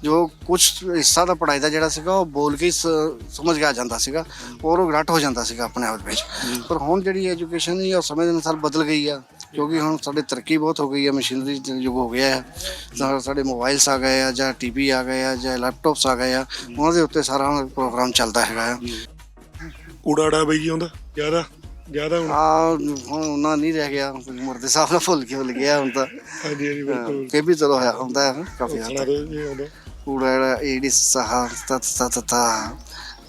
[SPEAKER 2] ਜੋ। ਕੁਝ ਹਿੱਸਾ ਦਾ ਪੜ੍ਹਾਈ ਦਾ ਜਿਹੜਾ ਸੀਗਾ ਉਹ ਬੋਲ ਕੇ ਸਮਝ ਕੇ ਆ ਜਾਂਦਾ ਸੀਗਾ ਔਰ ਉਹ ਰੱਟ ਹੋ ਜਾਂਦਾ ਸੀਗਾ ਆਪਣੇ ਆਪ ਵਿੱਚ। ਪਰ ਹੁਣ ਜਿਹੜੀ ਐਜੂਕੇਸ਼ਨ ਹੈ ਉਹ ਸਮੇਂ ਦੇ ਅਨੁਸਾਰ ਬਦਲ ਗਈ ਆ ਕਿਉਂਕਿ ਹੁਣ ਸਾਡੇ ਤਰੱਕੀ ਬਹੁਤ ਹੋ ਗਈ ਹੈ ਮਸ਼ੀਨਰੀ ਦਾ ਯੁੱਗ ਹੋ ਗਿਆ ਹੈ ਸਾਡੇ ਮੋਬਾਈਲਸ ਆ ਗਏ ਆ ਜਾਂ ਟੀਵੀ ਆ ਗਏ ਆ ਜਾਂ ਲੈਪਟਾਪਸ ਆ ਗਏ ਆ ਉਹਨਾਂ ਦੇ ਉੱਤੇ ਸਾਰਾ ਪ੍ਰੋਗਰਾਮ ਚੱਲਦਾ ਹੈਗਾ ਆ।
[SPEAKER 1] ਊੜਾੜਾ ਬਈ ਜੀ ਆਉਂਦਾ ਜ਼ਿਆਦਾ ਜ਼ਿਆਦਾ ਹੁਣ?
[SPEAKER 2] ਆ ਹੁਣ ਉਹਨਾਂ ਨਹੀਂ ਰਹਿ ਗਿਆ ਉਮਰ ਦੇ ਹਿਸਾਬ ਨਾਲ ਭੁੱਲ ਕੇ ਭੁੱਲ ਗਿਆ ਹੁਣ ਤਾਂ।
[SPEAKER 1] ਹਾਂਜੀ ਹਾਂਜੀ ਬਿਲਕੁਲ।
[SPEAKER 2] ਇਹ ਵੀ ਚਲੋ ਹੋਇਆ ਹੁੰਦਾ ਹੈ ਕਾਫੀ ਹੱਦ ਤੱਕ।
[SPEAKER 1] ਦਿਓ ਜੀ ਆਉਂਦਾ
[SPEAKER 2] ਪੂਰਾ ਜਿਹੜਾ ਸਹਾ ਤਤ ਤਤ ਤਾ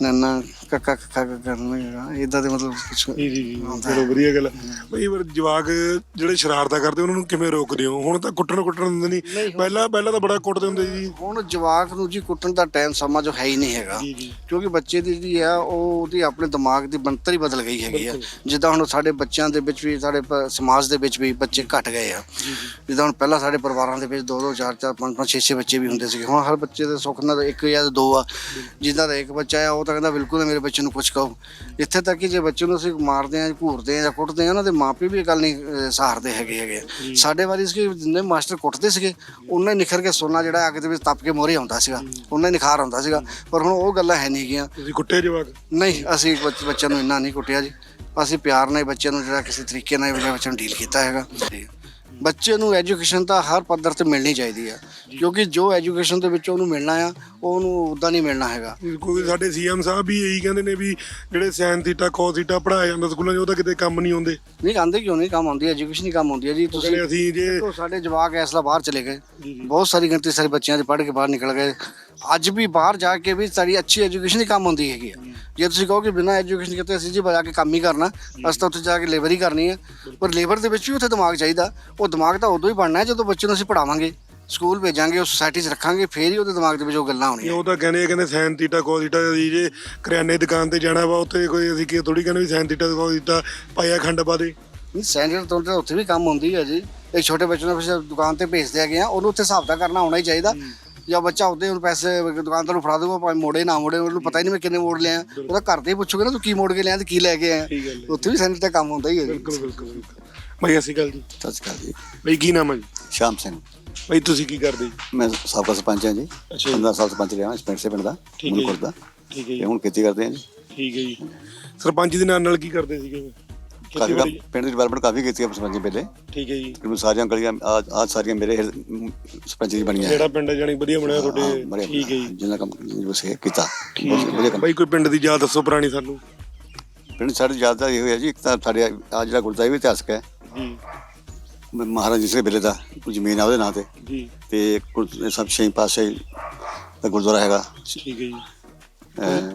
[SPEAKER 2] ਨੰਨਾ। ਕੱਕਾ ਕੱਕਾ ਕਰਨਾ ਇਦਾਂ ਦੇ ਮਤਲਬ ਕੁਛ
[SPEAKER 1] ਜੀ ਜੀ ਜੀ ਚਲੋ ਵਧੀਆ ਗੱਲ ਬਈ ਫਿਰ ਜਵਾਕ ਜਿਹੜੇ ਸ਼ਰਾਰਤਾਂ ਕਰਦੇ ਉਹਨਾਂ ਨੂੰ ਕਿਵੇਂ ਰੋਕਦੇ ਹੋ ਹੁਣ ਤਾਂ ਕੁੱਟਣ ਕੁੱਟਣ ਦਿੰਦੇ ਨਹੀਂ ਪਹਿਲਾਂ ਪਹਿਲਾਂ ਤਾਂ ਬੜਾ ਕੁੱਟਦੇ ਹੁੰਦੇ ਸੀ
[SPEAKER 2] ਹੁਣ ਜਵਾਕ ਨੂੰ ਜੀ ਕੁੱਟਣ ਦਾ ਟਾਈਮ ਸਮਾਂ ਜੋ ਹੈ ਹੀ ਨਹੀਂ ਹੈਗਾ ਕਿਉਂਕਿ ਬੱਚੇ ਦੀ ਜਿਹੜੀ ਆ ਉਹ ਉਹਦੀ ਆਪਣੇ ਦਿਮਾਗ ਦੀ ਬਣਤਰ ਹੀ ਬਦਲ ਗਈ ਹੈਗੀ ਆ ਜਿੱਦਾਂ ਹੁਣ ਸਾਡੇ ਬੱਚਿਆਂ ਦੇ ਵਿੱਚ ਵੀ ਸਾਡੇ ਸਮਾਜ ਦੇ ਵਿੱਚ ਵੀ ਬੱਚੇ ਘਟ ਗਏ ਆ ਜਿੱਦਾਂ ਹੁਣ ਪਹਿਲਾਂ ਸਾਡੇ ਪਰਿਵਾਰਾਂ ਦੇ ਵਿੱਚ ਦੋ ਦੋ ਚਾਰ ਚਾਰ ਪੰਜ ਪੰਜ ਛੇ ਛੇ ਬੱਚੇ ਵੀ ਹੁੰਦੇ ਸੀਗੇ ਹੁਣ ਹਰ ਬੱਚੇ ਦੇ ਸੁੱਖ ਨਾਲ ਇੱਕ ਜਾਂ ਦੋ ਆ ਜਿੱਦਾਂ ਦਾ ਇੱਕ ਬੱਚਾ ਆ ਉਹ ਤਾਂ ਕਹਿੰਦਾ ਬਿਲਕੁਲ ਮੇਰੇ ਬੱਚੇ ਨੂੰ ਕੁਝ ਕਹੋ। ਇੱਥੇ ਤੱਕ ਕਿ ਜੇ ਬੱਚੇ ਨੂੰ ਅਸੀਂ ਮਾਰਦੇ ਆ ਘੂਰਦੇ ਆ ਜਾਂ ਕੁੱਟਦੇ ਆ ਉਹਨਾਂ ਦੇ ਮਾਪੇ ਵੀ ਇਹ ਗੱਲ ਨਹੀਂ ਅਹ, ਸਹਾਰਦੇ ਹੈਗੇ ਹੈਗੇ। ਸਾਡੇ ਵਾਰੀ ਸੀ ਜਿੰਨੇ ਮਾਸਟਰ ਕੁੱਟਦੇ ਸੀਗੇ ਉਹਨਾਂ ਨਿਖਰ ਕੇ ਸੋਨਾ ਜਿਹੜਾ ਅੱਗ ਦੇ ਵਿੱਚ ਤਪ ਕੇ ਮੋਰੇ ਆਉਂਦਾ ਸੀਗਾ। ਉਹਨਾਂ ਨਿਖਾਰ ਆਉਂਦਾ ਸੀਗਾ। ਪਰ ਹੁਣ ਉਹ ਗੱਲਾਂ ਹੈ ਨਹੀਂ ਗੀਆਂ
[SPEAKER 1] ਤੁਸੀਂ ਕੁੱਟੇ ਜਵਾਕ?
[SPEAKER 2] ਨਹੀਂ ਅਸੀਂ ਬੱਚ- ਬੱਚਿਆਂ ਨੂੰ ਇੰਨਾ ਨਹੀਂ ਕੁੱਟਿਆ ਜੀ। ਅਸੀਂ ਪਿਆਰ ਨਾਲ ਹੀ ਬੱਚਿਆਂ ਨੂੰ ਜਿਹੜਾ ਕਿਸੇ ਤਰੀਕੇ ਨਾਲ ਹੀ ਬੱਚਿਆਂ ਨੂੰ ਡੀਲ ਕੀਤਾ ਹੈਗਾ। ਬੱਚੇ ਨੂੰ ਐਜੂਕੇਸ਼ਨ ਤਾਂ ਹਰ ਪੱਧਰ ਤੇ ਮਿਲਣੀ ਚਾਹੀਦੀ ਆ। ਕਿਉਂਕਿ ਜੋ ਐਜੂਕੇਸ਼ਨ ਦੇ ਵਿੱਚ ਉਹਨੂੰ ਮਿਲਣਾ ਆ ਉਹ ਉਹਨੂੰ ਉਦਾਂ ਨਹੀਂ ਮਿਲਣਾ ਹੈਗਾ।
[SPEAKER 1] ਕੋਈ ਸਾਡੇ ਸੀਐਮ ਸਾਹਿਬ ਵੀ ਇਹੀ ਕਹਿੰਦੇ ਨੇ ਵੀ ਜਿਹੜੇ ਸਾਇਨ ਥੀਟਾ ਕੋ ਥੀਟਾ ਪੜਾਇਆ ਜਾਂਦਾ ਸਕੂਲਾਂ 'ਚ ਉਹ ਤਾਂ ਕਿਤੇ ਕੰਮ ਨਹੀਂ ਆਉਂਦੇ।
[SPEAKER 2] ਨਹੀਂ ਆਂਦੇ ਕਿਉਂ ਨਹੀਂ? ਕੰਮ ਆਉਂਦੀ ਐਜੂਕੇਸ਼ਨ ਹੀ ਕੰਮ ਆਉਂਦੀ ਹੈ ਜੀ। ਤੁਸੀਂ
[SPEAKER 1] ਅਸੀਂ ਜੇ
[SPEAKER 2] ਸਾਡੇ ਜਵਾਕ ਐਸਲਾ ਬਾਹਰ ਚਲੇ ਗਏ। ਬਹੁਤ ਸਾਰੀ ਗਿਣਤੀ ਸਾਰੇ ਬੱਚਿਆਂ ਦੇ ਪੜ੍ਹ ਕੇ ਬਾਹਰ ਨਿਕਲ ਗਏ। ਅੱਜ ਵੀ ਬਾਹਰ ਜਾ ਕੇ ਵੀ ਸਾਡੀ ਅੱਛੀ ਐਜੂਕੇਸ਼ਨ ਹੀ ਕੰਮ ਆਉਂਦੀ ਹੈਗੀ ਆ। ਜੇ ਤੁਸੀਂ ਕਹੋ ਕਿ ਬਿਨਾਂ ਐਜੂਕੇਸ਼ਨ ਕਿਤੇ ਅਸੀਂ ਜੀ ਬਜਾ ਕੇ ਕੰਮ ਹੀ ਕਰਨਾ ਅਸੀਂ ਤਾਂ ਉੱਥੇ ਜਾ ਕੇ ਲੇਬਰ ਹੀ ਕਰਨੀ ਹੈ ਪਰ ਲੇਬਰ ਦੇ ਵਿੱਚ ਵੀ ਉੱਥੇ ਦਿਮਾਗ ਚਾਹੀਦਾ। ਉਹ ਦਿਮਾਗ ਤਾਂ ਉਦੋਂ ਹੀ ਬਣਨਾ ਹੈ ਜਦੋਂ ਬੱਚੇ ਨੂੰ ਅਸੀਂ ਪੜਾਵਾਂਗੇ ਸਕੂਲ ਭੇਜਾਂਗੇ ਉਹ ਸੋਸਾਇਟੀ 'ਚ ਰੱਖਾਂਗੇ ਫੇਰ ਹੀ ਉਹਦੇ ਦਿਮਾਗ ਦੇ ਵਿੱਚ ਉਹ ਗੱਲਾਂ ਆਉਣੀਆਂ
[SPEAKER 1] ਉਹ ਤਾਂ ਕਹਿੰਦੇ ਆ ਕਹਿੰਦੇ ਸਾਇਨ ਥੀਟਾ ਕੋ ਥੀਟਾ ਅਸੀਂ ਜੇ ਕਰਿਆਨੇ ਦੀ ਦੁਕਾਨ ਤੇ ਜਾਣਾ ਵਾ ਉੱਥੇ ਕੋਈ ਅਸੀਂ ਕੀ ਥੋੜੀ ਕਹਿੰਦੇ ਵੀ ਸਾਇਨ ਥੀਟਾ ਕੋ ਥੀਟਾ ਪਾਇਆ ਖੰਡ ਪਾ ਦੇ।
[SPEAKER 2] ਨਹੀਂ ਸੈਂਟਰ ਤੋਂ ਤਾਂ ਉੱਥੇ ਵੀ ਕੰਮ ਹੁੰਦੀ ਹੈ ਜੀ। ਇੱਕ ਛੋਟੇ ਬੱਚੇ ਨੂੰ ਫਿਰ ਦੁਕਾਨ ਤੇ ਭੇਜਦੇ ਹੈਗੇ ਆ ਉਹਨੂੰ ਉੱਥੇ ਹਿਸਾਬ ਦਾ ਕਰਨਾ ਆਉਣਾ ਹੀ ਚਾਹੀਦਾ। ਜਾਂ ਬੱਚਾ ਉਹਦੇ ਹੁਣ ਪੈਸੇ ਦੁਕਾਨਦਾਰ ਨੂੰ ਫੜਾ ਦੂਗਾ ਭਾਵੇਂ ਮੋੜੇ ਨਾ ਮੋੜੇ ਉਹਨੂੰ ਪਤਾ ਹੀ ਨਹੀਂ ਮੈਂ ਕਿੰਨੇ ਮੋੜ ਲਿਆ। ਉਹਦਾ ਘਰ ਦੇ ਹੀ ਪੁੱਛੋਗੇ ਨਾ ਤੂੰ ਕੀ ਮੋੜ ਕੇ ਲਿਆ ਤੇ ਕੀ ਲੈ ਕੇ ਆਇਆ। ਉੱਥੇ ਵੀ ਸੈਂਟਰ ਤੇ ਕੰਮ ਹੁੰਦਾ ਹੀ ਹੈ
[SPEAKER 1] ਬਿਲਕੁਲ ਬਿਲਕੁਲ ਬਿਲਕੁਲ। ਬਈ ਅਸੀਂ ਗੱਲ ਜੀ।
[SPEAKER 4] ਸਤਿ ਸ਼੍ਰੀ ਅਕਾਲ ਜੀ।
[SPEAKER 1] ਬਈ ਕੀ ਨਾਮ ਹੈ ਜੀ?
[SPEAKER 4] ਸ਼ਾਮ ਸਿੰਘ।
[SPEAKER 1] ਬਈ ਤੁਸੀਂ ਕੀ ਕਰਦੇ ਜੀ?
[SPEAKER 4] ਮੈਂ ਸਾਬਕਾ ਸਰਪੰਚ ਹਾਂ ਜੀ।
[SPEAKER 1] ਅੱਛਾ ਜੀ।
[SPEAKER 4] 15 ਸਾਲ ਸਰਪੰਚ ਰਿਹਾ ਇਸ ਪਿੰਡ ਸੇ ਪਿੰਡ ਦਾ
[SPEAKER 1] ਠੀਕ ਹੈ ਜੀ।
[SPEAKER 4] ਮੁਨਖੁਰ ਦਾ।
[SPEAKER 1] ਠੀਕ ਹੈ
[SPEAKER 4] ਤੇ
[SPEAKER 1] ਜੀ
[SPEAKER 4] ਹੁਣ ਖੇਤੀ ਕਰਦੇ ਹਾਂ ਜੀ।
[SPEAKER 1] ਠੀਕ ਹੈ ਜੀ। ਸਰਪੰਚ ਦੇ ਨਾਲ ਨਾਲ ਕੀ ਕਰਦੇ ਸੀਗੇ?
[SPEAKER 4] ਕਾਫੀ ਕੰਮ? ਪਿੰਡ ਦੀ ਡਿਵੈਲਪਮੈਂਟ ਕਾਫੀ ਕੀਤੀ ਹੈ ਸਰਪੰਚ ਵੇਲੇ
[SPEAKER 1] ਠੀਕ ਹੈ ਜੀ।
[SPEAKER 4] ਤਕਰੀਬਨ ਸਾਰੀਆਂ ਗਲੀਆਂ ਆ ਸਾਰੀਆਂ ਮੇਰੇ ਹਿਰ- ਸਰਪੰਚ ਦੀ ਬਣੀਆਂ।
[SPEAKER 1] ਜਿਹੜਾ ਪਿੰਡ ਜਾਨੀ ਵਧੀਆ ਬਣਿਆ
[SPEAKER 4] ਹਾਂ,
[SPEAKER 1] ਤੁਹਾਡੇ। ਠੀਕ ਹੈ ਜੀ।
[SPEAKER 4] ਜਿੰਨਾ ਕੰਮ ਜੋ ਸੇ ਕੀਤਾ ਬਹੁਤ ਵਧੀਆ ਕੰਮ।
[SPEAKER 1] ਬਈ ਕੋਈ ਪਿੰਡ ਦੀ ਯਾਦ ਦੱਸੋ ਪੁਰਾਣੀ ਸਾਨੂੰ।
[SPEAKER 4] ਪਿੰਡ ਸਾਡੇ ਜ਼ਿਆਦਾ ਇਹ ਹੋਇਆ ਜੀ ਇੱਕ ਤਾਂ ਸਾਡੇ ਆ ਜਿਹੜਾ ਗੁਰਦਾਈ ਵੀ ਇਤਿਹਾਸਕ ਹੈ।
[SPEAKER 1] ਜੀ।
[SPEAKER 4] ਮਹਾਰਾਜ ਜੀ ਦੇ ਵੇਲੇ ਦਾ ਕੋਈ ਜ਼ਮੀਨ ਆ ਉਹਦੇ ਨਾਂ ਤੇ।
[SPEAKER 1] ਜੀ।
[SPEAKER 4] ਤੇ ਗੁਰ- ਸਭ ਛੇ ਪਾਸੇ ਦਾ ਗੁਰਦੁਆਰਾ ਹੈਗਾ।
[SPEAKER 1] ਠੀਕ ਹੈ ਜੀ।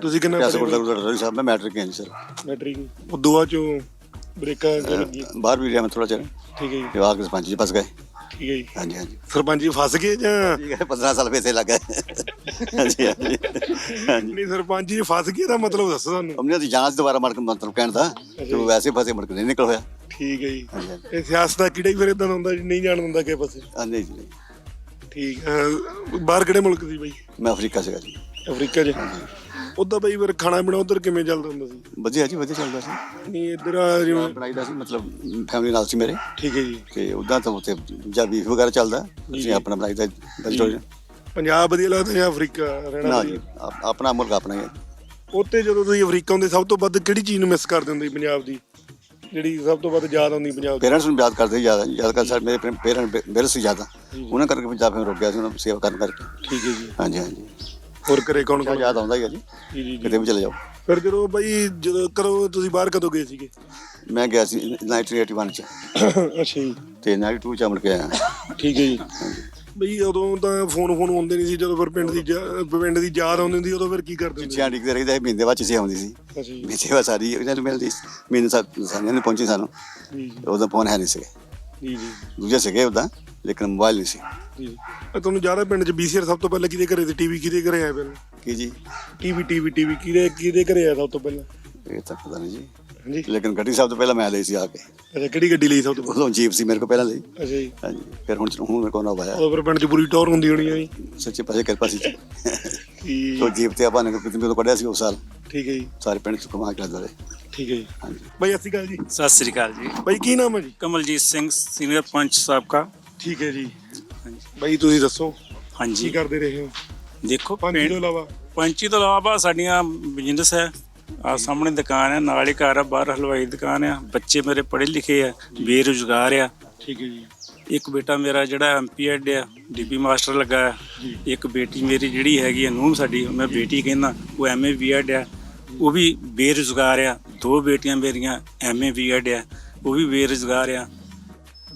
[SPEAKER 1] ਤੁਸੀਂ ਕਿੰਨਾ
[SPEAKER 4] ਇਤਿਹਾਸਕ
[SPEAKER 1] ਪੜ੍ਹੇ ਹੋ?
[SPEAKER 4] ਗੁਰਦੁਆਰਾ ਰੋਹੀ ਸਾਹਿਬ ਮੈਂ ਮੈਟ੍ਰਿਕ ਹਾਂ ਜੀ ਸਰ।
[SPEAKER 1] ਮੈਟ੍ਰਿਕ। ਉਹ ਦੁਆ ਚੋਂ ਬ੍ਰੇਕਾਂ
[SPEAKER 4] ਬਾਹਰ ਵੀ ਰਿਹਾ ਮੈਂ ਥੋੜਾ ਚਿਰ।
[SPEAKER 1] ਠੀਕ ਹੈ ਜੀ।
[SPEAKER 4] ਤੇ ਆ ਕੇ ਸਰਪੰਚ ਜੀ ਫਸ ਗਏ।
[SPEAKER 1] ਠੀਕ ਹੈ ਜੀ।
[SPEAKER 4] ਹਾਂਜੀ ਹਾਂਜੀ।
[SPEAKER 1] ਸਰਪੰਚ ਜੀ ਫਸ ਗਏ ਜਾਂ?
[SPEAKER 4] ਠੀਕ ਹੈ 15 ਸਾਲ ਪੈਸੇ ਲੱਗ ਗਏ। ਹਾਂਜੀ ਹਾਂਜੀ। ਹਾਂਜੀ।
[SPEAKER 1] ਨਹੀਂ ਸਰਪੰਚ ਜੀ ਫਸ ਗਏ ਦਾ ਮਤਲਬ ਦੱਸੋ ਸਾਨੂੰ।
[SPEAKER 4] ਉਹਨੇ ਦੀ ਜਾਂਚ ਦੁਬਾਰਾ ਮੜ ਕੇ ਮਤਲਬ ਕਹਿਣ ਦਾ ਤੇ ਉਹ ਵੈਸੇ ਫਸੇ ਮੁੜ ਕੇ ਨਹੀਂ ਨਿਕਲ ਹੋਇਆ।
[SPEAKER 1] ਠੀਕ ਹੈ ਜੀ।
[SPEAKER 4] ਹਾਂਜੀ ਹਾਂਜੀ।
[SPEAKER 1] ਇਹ ਸਿਆਸਤ ਦਾ ਕਿਹੜਾ ਹੀ ਫਿਰ ਇਦਾਂ ਹੁੰਦਾ ਜੀ ਨਹੀਂ ਜਾਣ ਦਿੰਦਾ ਕਿਸੇ ਪਾਸੇ।
[SPEAKER 4] ਹਾਂ, ਨਹੀਂ ਜੀ।
[SPEAKER 1] ਠੀਕ ਅਹ, ਬਾਹਰ ਕਿਹੜੇ ਮੁਲਕ ਸੀ ਬਈ?
[SPEAKER 4] ਮੈਂ ਅਫਰੀਕਾ ਸੀਗਾ ਜੀ।
[SPEAKER 1] ਅਫਰੀਕਾ 'ਚ। ਉਦਾਂ ਬਈ ਫਿਰ ਖਾਣਾ ਪੀਣਾ ਉਧਰ ਕਿਵੇਂ ਚੱਲਦਾ ਹੁੰਦਾ ਸੀ?
[SPEAKER 4] ਵਧੀਆ ਜੀ ਵਧੀਆ ਚੱਲਦਾ ਸੀ।
[SPEAKER 1] ਨਹੀਂ ਇੱਧਰ ਆ ਜਿਵੇਂ
[SPEAKER 4] ਬਣਾਈਦਾ ਸੀ ਮਤਲਬ ਫੈਮਿਲੀ ਨਾਲ ਸੀ ਮੇਰੇ।
[SPEAKER 1] ਠੀਕ ਹੈ ਜੀ।
[SPEAKER 4] ਤੇ ਉਦਾਂ ਤਾਂ ਉੱਥੇ ਜਾਂ ਬੀਫ ਵਗੈਰਾ ਚੱਲਦਾ। ਅਸੀਂ ਆਪਣਾ ਬਣਾਈਦਾ ਵੈਜੀਟੇਰੀਅਨ
[SPEAKER 1] ਪੰਜਾਬ ਵਧੀਆ ਲੱਗਦਾ ਜਾਂ ਅਫਰੀਕਾ ਰਹਿਣਾ
[SPEAKER 4] ਨਾ
[SPEAKER 1] ਵਧੀਆ?
[SPEAKER 4] ਜੀ ਆਪ- ਆਪਣਾ ਮੁਲਕ ਆਪਣਾ ਹੀ ਹੈ।
[SPEAKER 1] ਉੱਥੇ ਜਦੋਂ ਤੁਸੀਂ ਅਫਰੀਕਾ ਹੁੰਦੇ ਸਭ ਤੋਂ ਵੱਧ ਕਿਹੜੀ ਚੀਜ਼ ਨੂੰ ਮਿਸ ਕਰਦੇ ਹੁੰਦੇ ਸੀ ਪੰਜਾਬ ਦੀ? ਜਿਹੜੀ ਸਭ ਤੋਂ ਵੱਧ ਯਾਦ ਆਉਂਦੀ ਪੰਜਾਬ ਦੀ?
[SPEAKER 4] ਪੇਰੈਂਟਸ ਨੂੰ ਯਾਦ ਕਰਦੇ ਜ਼ਿਆਦਾ ਯਾਦ ਕਰ ਸਾਡੇ ਮੇਰੇ ਪੇਰੈਂਟ ਮੇਰੇ ਸੀ ਜ਼ਿਆਦਾ। ਉਹਨਾਂ ਕਰਕੇ ਪੰਜਾਬ ਮੈਂ ਰੁਕ ਗਿਆ ਸੀ ਉਹਨਾਂ ਨੂੰ ਸੇਵਾ ਕਰਨ ਕਰਕੇ।
[SPEAKER 1] ਠੀਕ ਹੈ ਜੀ।
[SPEAKER 4] ਹਾਂਜੀ ਹਾਂਜੀ।
[SPEAKER 1] ਹੋਰ ਘਰੇ ਕੌਣ ਕੌਣ?
[SPEAKER 4] ਯਾਦ ਆਉਂਦਾ ਹੀ ਜੀ।
[SPEAKER 1] ਜੀ ਜੀ ਜੀ।
[SPEAKER 4] ਕਿਤੇ ਵੀ ਚਲੇ ਜਾਓ।
[SPEAKER 1] ਫਿਰ ਜਦੋਂ ਬਈ ਜਦੋਂ ਕਰੋ ਤੁਸੀਂ ਬਾਹਰ ਕਦੋਂ ਗਏ ਸੀਗੇ?
[SPEAKER 4] ਮੈਂ ਗਿਆ ਸੀ 1981 ਚ।
[SPEAKER 1] ਅੱਛਾ ਜੀ।
[SPEAKER 4] ਤੇ 92 ਚ ਮੁੜ ਕੇ ਆਇਆ
[SPEAKER 1] ਠੀਕ ਹੈ ਜੀ। ਬਈ ਉਦੋਂ ਤਾਂ ਫੋਨ ਫੋਨ ਹੁੰਦੇ ਨਹੀਂ ਸੀ ਜਦੋਂ ਫਿਰ ਪਿੰਡ ਦੀ ਜਾ- ਪਿੰਡ ਦੀ ਯਾਦ ਆਉਂਦੀ ਹੁੰਦੀ ਉਦੋਂ ਫਿਰ ਕੀ ਕਰਦੇ ਹੁੰਦੇ
[SPEAKER 4] ਚਿੱਠੀਆਂ ਡਿੱਗਦੇ ਰਹਿੰਦੇ ਸੀ, ਮਹੀਨੇ ਬਾਅਦ ਚਿੱਠੀ ਆਉਂਦੀ ਸੀ।
[SPEAKER 1] ਅੱਛਾ ਜੀ।
[SPEAKER 4] ਮਹੀਨੇ ਬਾਅਦ ਸਾਰੀ ਇਹਨਾਂ ਨੂੰ ਮਿਲਦੀ ਸੀ। ਮਹੀਨੇ ਸਾ- ਸਾਰਿਆਂ ਨੂੰ ਪਹੁੰਚੀ ਸਾਨੂੰ।
[SPEAKER 1] ਜੀ
[SPEAKER 4] ਉਦੋਂ ਫੋਨ ਹੈ ਨਹੀਂ ਸੀ
[SPEAKER 1] ਜੀ ਜੀ।
[SPEAKER 4] ਦੂਜੇ ਸੀਗੇ ਉਦਾਂ। ਲੇਕਿਨ ਮੋਬਾਈਲ ਨਹੀਂ ਸੀ।
[SPEAKER 1] ਜੀ। ਇਹ ਤੁਹਾਨੂੰ ਜ਼ਿਆਦਾ ਪਿੰਡ 'ਚ ਬੀਸੀਆਰ ਸਭ ਤੋਂ ਪਹਿਲਾਂ ਕਿਹਦੇ ਘਰੇ ਤੇ ਟੀਵੀ ਕਿਹਦੇ ਘਰੇ ਆਇਆ ਪਹਿਲਾਂ?
[SPEAKER 4] ਕੀ ਜੀ?
[SPEAKER 1] ਟੀਵੀ ਟੀਵੀ ਟੀਵੀ ਕਿਹਦੇ ਕਿਹਦੇ ਘਰੇ ਆਇਆ ਸਭ ਤੋਂ ਪਹਿਲਾਂ?
[SPEAKER 4] ਇਹ ਤਾਂ ਪਤਾ ਨਹੀਂ ਜੀ।
[SPEAKER 1] ਹਾਂਜੀ।
[SPEAKER 4] ਲੇਕਿਨ ਗੱਡੀ ਸਭ ਤੋਂ ਪਹਿਲਾਂ ਮੈਂ ਲਈ ਸੀ ਆ ਕੇ।
[SPEAKER 1] ਅੱਛਾ ਕਿਹੜੀ ਗੱਡੀ ਲਈ ਸਭ ਤੋਂ ਪਹਿਲਾਂ?
[SPEAKER 4] ਉਦੋਂ ਜੀਪ ਸੀ ਮੇਰੇ ਕੋਲ ਪਹਿਲਾਂ ਲਈ।
[SPEAKER 1] ਅੱਛਾ ਜੀ।
[SPEAKER 4] ਹਾਂਜੀ ਫਿਰ ਹੁਣ ਹੁਣ ਮੇਰੇ ਕੋਲ ਨਾ ਆਇਆ।
[SPEAKER 1] ਉਦੋਂ ਫਿਰ ਪਿੰਡ 'ਚ ਪੂਰੀ ਟੌਰ ਹੁੰਦੀ ਹੋਣੀ ਆ ਜੀ।
[SPEAKER 4] ਸੱਚੇ ਪਾਸੇ ਕਿਰਪਾ ਸੀ
[SPEAKER 1] ਠੀਕ
[SPEAKER 4] ਉਹ ਜੀਪ ਤੇ ਆਪਾਂ ਨੇ ਕਿਤੇ ਤੋਂ ਕੱਢਿਆ ਸੀ ਉਸ ਸਾਲ।
[SPEAKER 1] ਠੀਕ ਹੈ ਜੀ।
[SPEAKER 4] ਸਾਰੇ ਪਿੰਡ ਚ ਘੁਮਾ ਕੇ ਲੱਗਾ ਰਹੇ
[SPEAKER 1] ਠੀਕ ਹੈ ਜੀ।
[SPEAKER 4] ਹਾਂਜੀ।
[SPEAKER 1] ਬਈ ਅਸੀਂ ਗੱਲ ਜੀ।
[SPEAKER 7] ਸਤਿ ਸ੍ਰੀ ਅਕਾਲ ਜੀ।
[SPEAKER 1] ਬਈ ਕੀ ਨਾਮ ਹੈ ਜੀ?
[SPEAKER 7] ਕਮਲਜੀਤ ਸਿੰਘ ਸੀਨੀਅਰ ਪੰਚ ਸਾਬਕਾ
[SPEAKER 1] ਠੀਕ ਹੈ ਜੀ। ਬਈ ਤੁਸੀਂ ਦੱਸੋ ਕੀ
[SPEAKER 7] ਹਾਂਜੀ
[SPEAKER 1] ਕਰਦੇ ਰਹੇ ਹੋ?
[SPEAKER 7] ਦੇਖੋ
[SPEAKER 1] ਪੰਜ
[SPEAKER 7] ਪਿੰਡ-
[SPEAKER 1] ਤੋਂ ਇਲਾਵਾ?
[SPEAKER 7] ਪੰਚੀ ਤੋਂ ਇਲਾਵਾ ਸਾਡੀਆਂ ਬਿਜ਼ਨਸ ਹੈ। ਆ ਸਾਹਮਣੇ ਦੁਕਾਨ ਹੈ ਨਾਲ ਹੀ ਘਰ ਆ ਬਾਹਰ ਹਲਵਾਈ ਦੀ ਦੁਕਾਨ ਆ। ਬੱਚੇ ਮੇਰੇ ਪੜ੍ਹੇ ਲਿਖੇ ਆ ਬੇਰੁਜ਼ਗਾਰ ਆ।
[SPEAKER 1] ਠੀਕ ਹੈ ਜੀ।
[SPEAKER 7] ਇੱਕ ਬੇਟਾ ਮੇਰਾ ਜਿਹੜਾ ਐਮਪੀਐਡ ਆ ਡੀਪੀ ਮਾਸਟਰ ਲੱਗਾ ਹੈ ਇੱਕ ਬੇਟੀ ਮੇਰੀ ਜਿਹੜੀ ਹੈਗੀ ਆ ਨੂੰਹ ਸਾਡੀ ਮੈਂ ਬੇਟੀ ਕਹਿੰਦਾ ਉਹ ਐਮਏ ਬੀਐਡ ਆ। ਉਹ ਵੀ ਬੇਰੁਜ਼ਗਾਰ ਆ। ਦੋ ਬੇਟੀਆਂ ਮੇਰੀਆਂ ਐਮਏ ਬੀਐਡ ਆ। ਉਹ ਵੀ ਬੇਰੁਜ਼ਗਾਰ ਆ।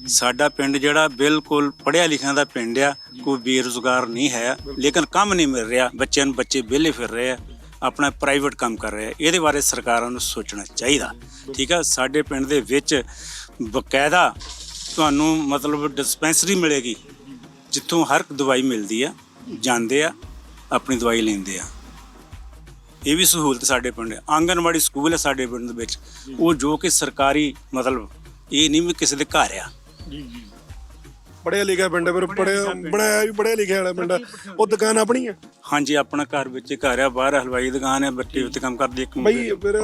[SPEAKER 7] ਸਾਡਾ ਪਿੰਡ ਜਿਹੜਾ ਬਿਲਕੁਲ ਪੜ੍ਹਿਆ ਲਿਖਿਆ ਦਾ ਪਿੰਡ ਆ, ਕੋਈ ਬੇਰੁਜ਼ਗਾਰ ਨਹੀਂ ਹੈ। ਲੇਕਿਨ ਕੰਮ ਨਹੀਂ ਮਿਲ ਰਿਹਾ, ਬੱਚਿਆਂ ਨੂੰ ਬੱਚੇ ਵਿਹਲੇ ਫਿਰ ਰਹੇ ਆ, ਆਪਣਾ ਪ੍ਰਾਈਵੇਟ ਕੰਮ ਕਰ ਰਹੇ ਆ। ਇਹਦੇ ਬਾਰੇ ਸਰਕਾਰਾਂ ਨੂੰ ਸੋਚਣਾ ਚਾਹੀਦਾ। ਠੀਕ ਆ, ਸਾਡੇ ਪਿੰਡ ਦੇ ਵਿੱਚ ਬਕਾਇਦਾ ਤੁਹਾਨੂੰ ਮਤਲਬ ਡਿਸਪੈਂਸਰੀ ਮਿਲੇਗੀ, ਜਿੱਥੋਂ ਹਰ ਇੱਕ ਦਵਾਈ ਮਿਲਦੀ ਆ, ਜਾਂਦੇ ਆ, ਆਪਣੀ ਦਵਾਈ ਲੈਂਦੇ ਆ। ਇਹ ਵੀ ਸਹੂਲਤ ਸਾਡੇ ਪਿੰਡ ਆਂਗਨਵਾੜੀ ਸਕੂਲ ਹੈ ਸਾਡੇ ਪਿੰਡ ਦੇ ਵਿੱਚ। ਉਹ ਜੋ ਕਿ ਸਰਕਾਰੀ ਮਤਲਬ ਇਹ ਨਹੀਂ ਵੀ ਕਿਸੇ ਦੇ ਘਰ ਆ।
[SPEAKER 1] ਜੀ ਜੀ। ਪੜਿਆ ਲਿਖਿਆ ਪਿੰਡ ਹੈ, ਪਰ ਪੜਿਆ ਬਣਾਇਆ ਵੀ ਪੜਿਆ ਲਿਖਿਆ ਵਾਲਾ ਪਿੰਡ। ਉਹ ਦੁਕਾਨ ਆਪਣੀ ਹੈ?
[SPEAKER 7] ਹਾਂਜੀ ਆਪਣਾ ਘਰ ਵਿੱਚ ਹੀ ਘਰ ਆ ਬਾਹਰ ਹਲਵਾਈ ਦੀ ਦੁਕਾਨ ਹੈ ਬੱਚੇ ਉੱਤੇ ਕੰਮ ਕਰਦੇ ਇੱਕ
[SPEAKER 1] ਬਈ ਫਿਰ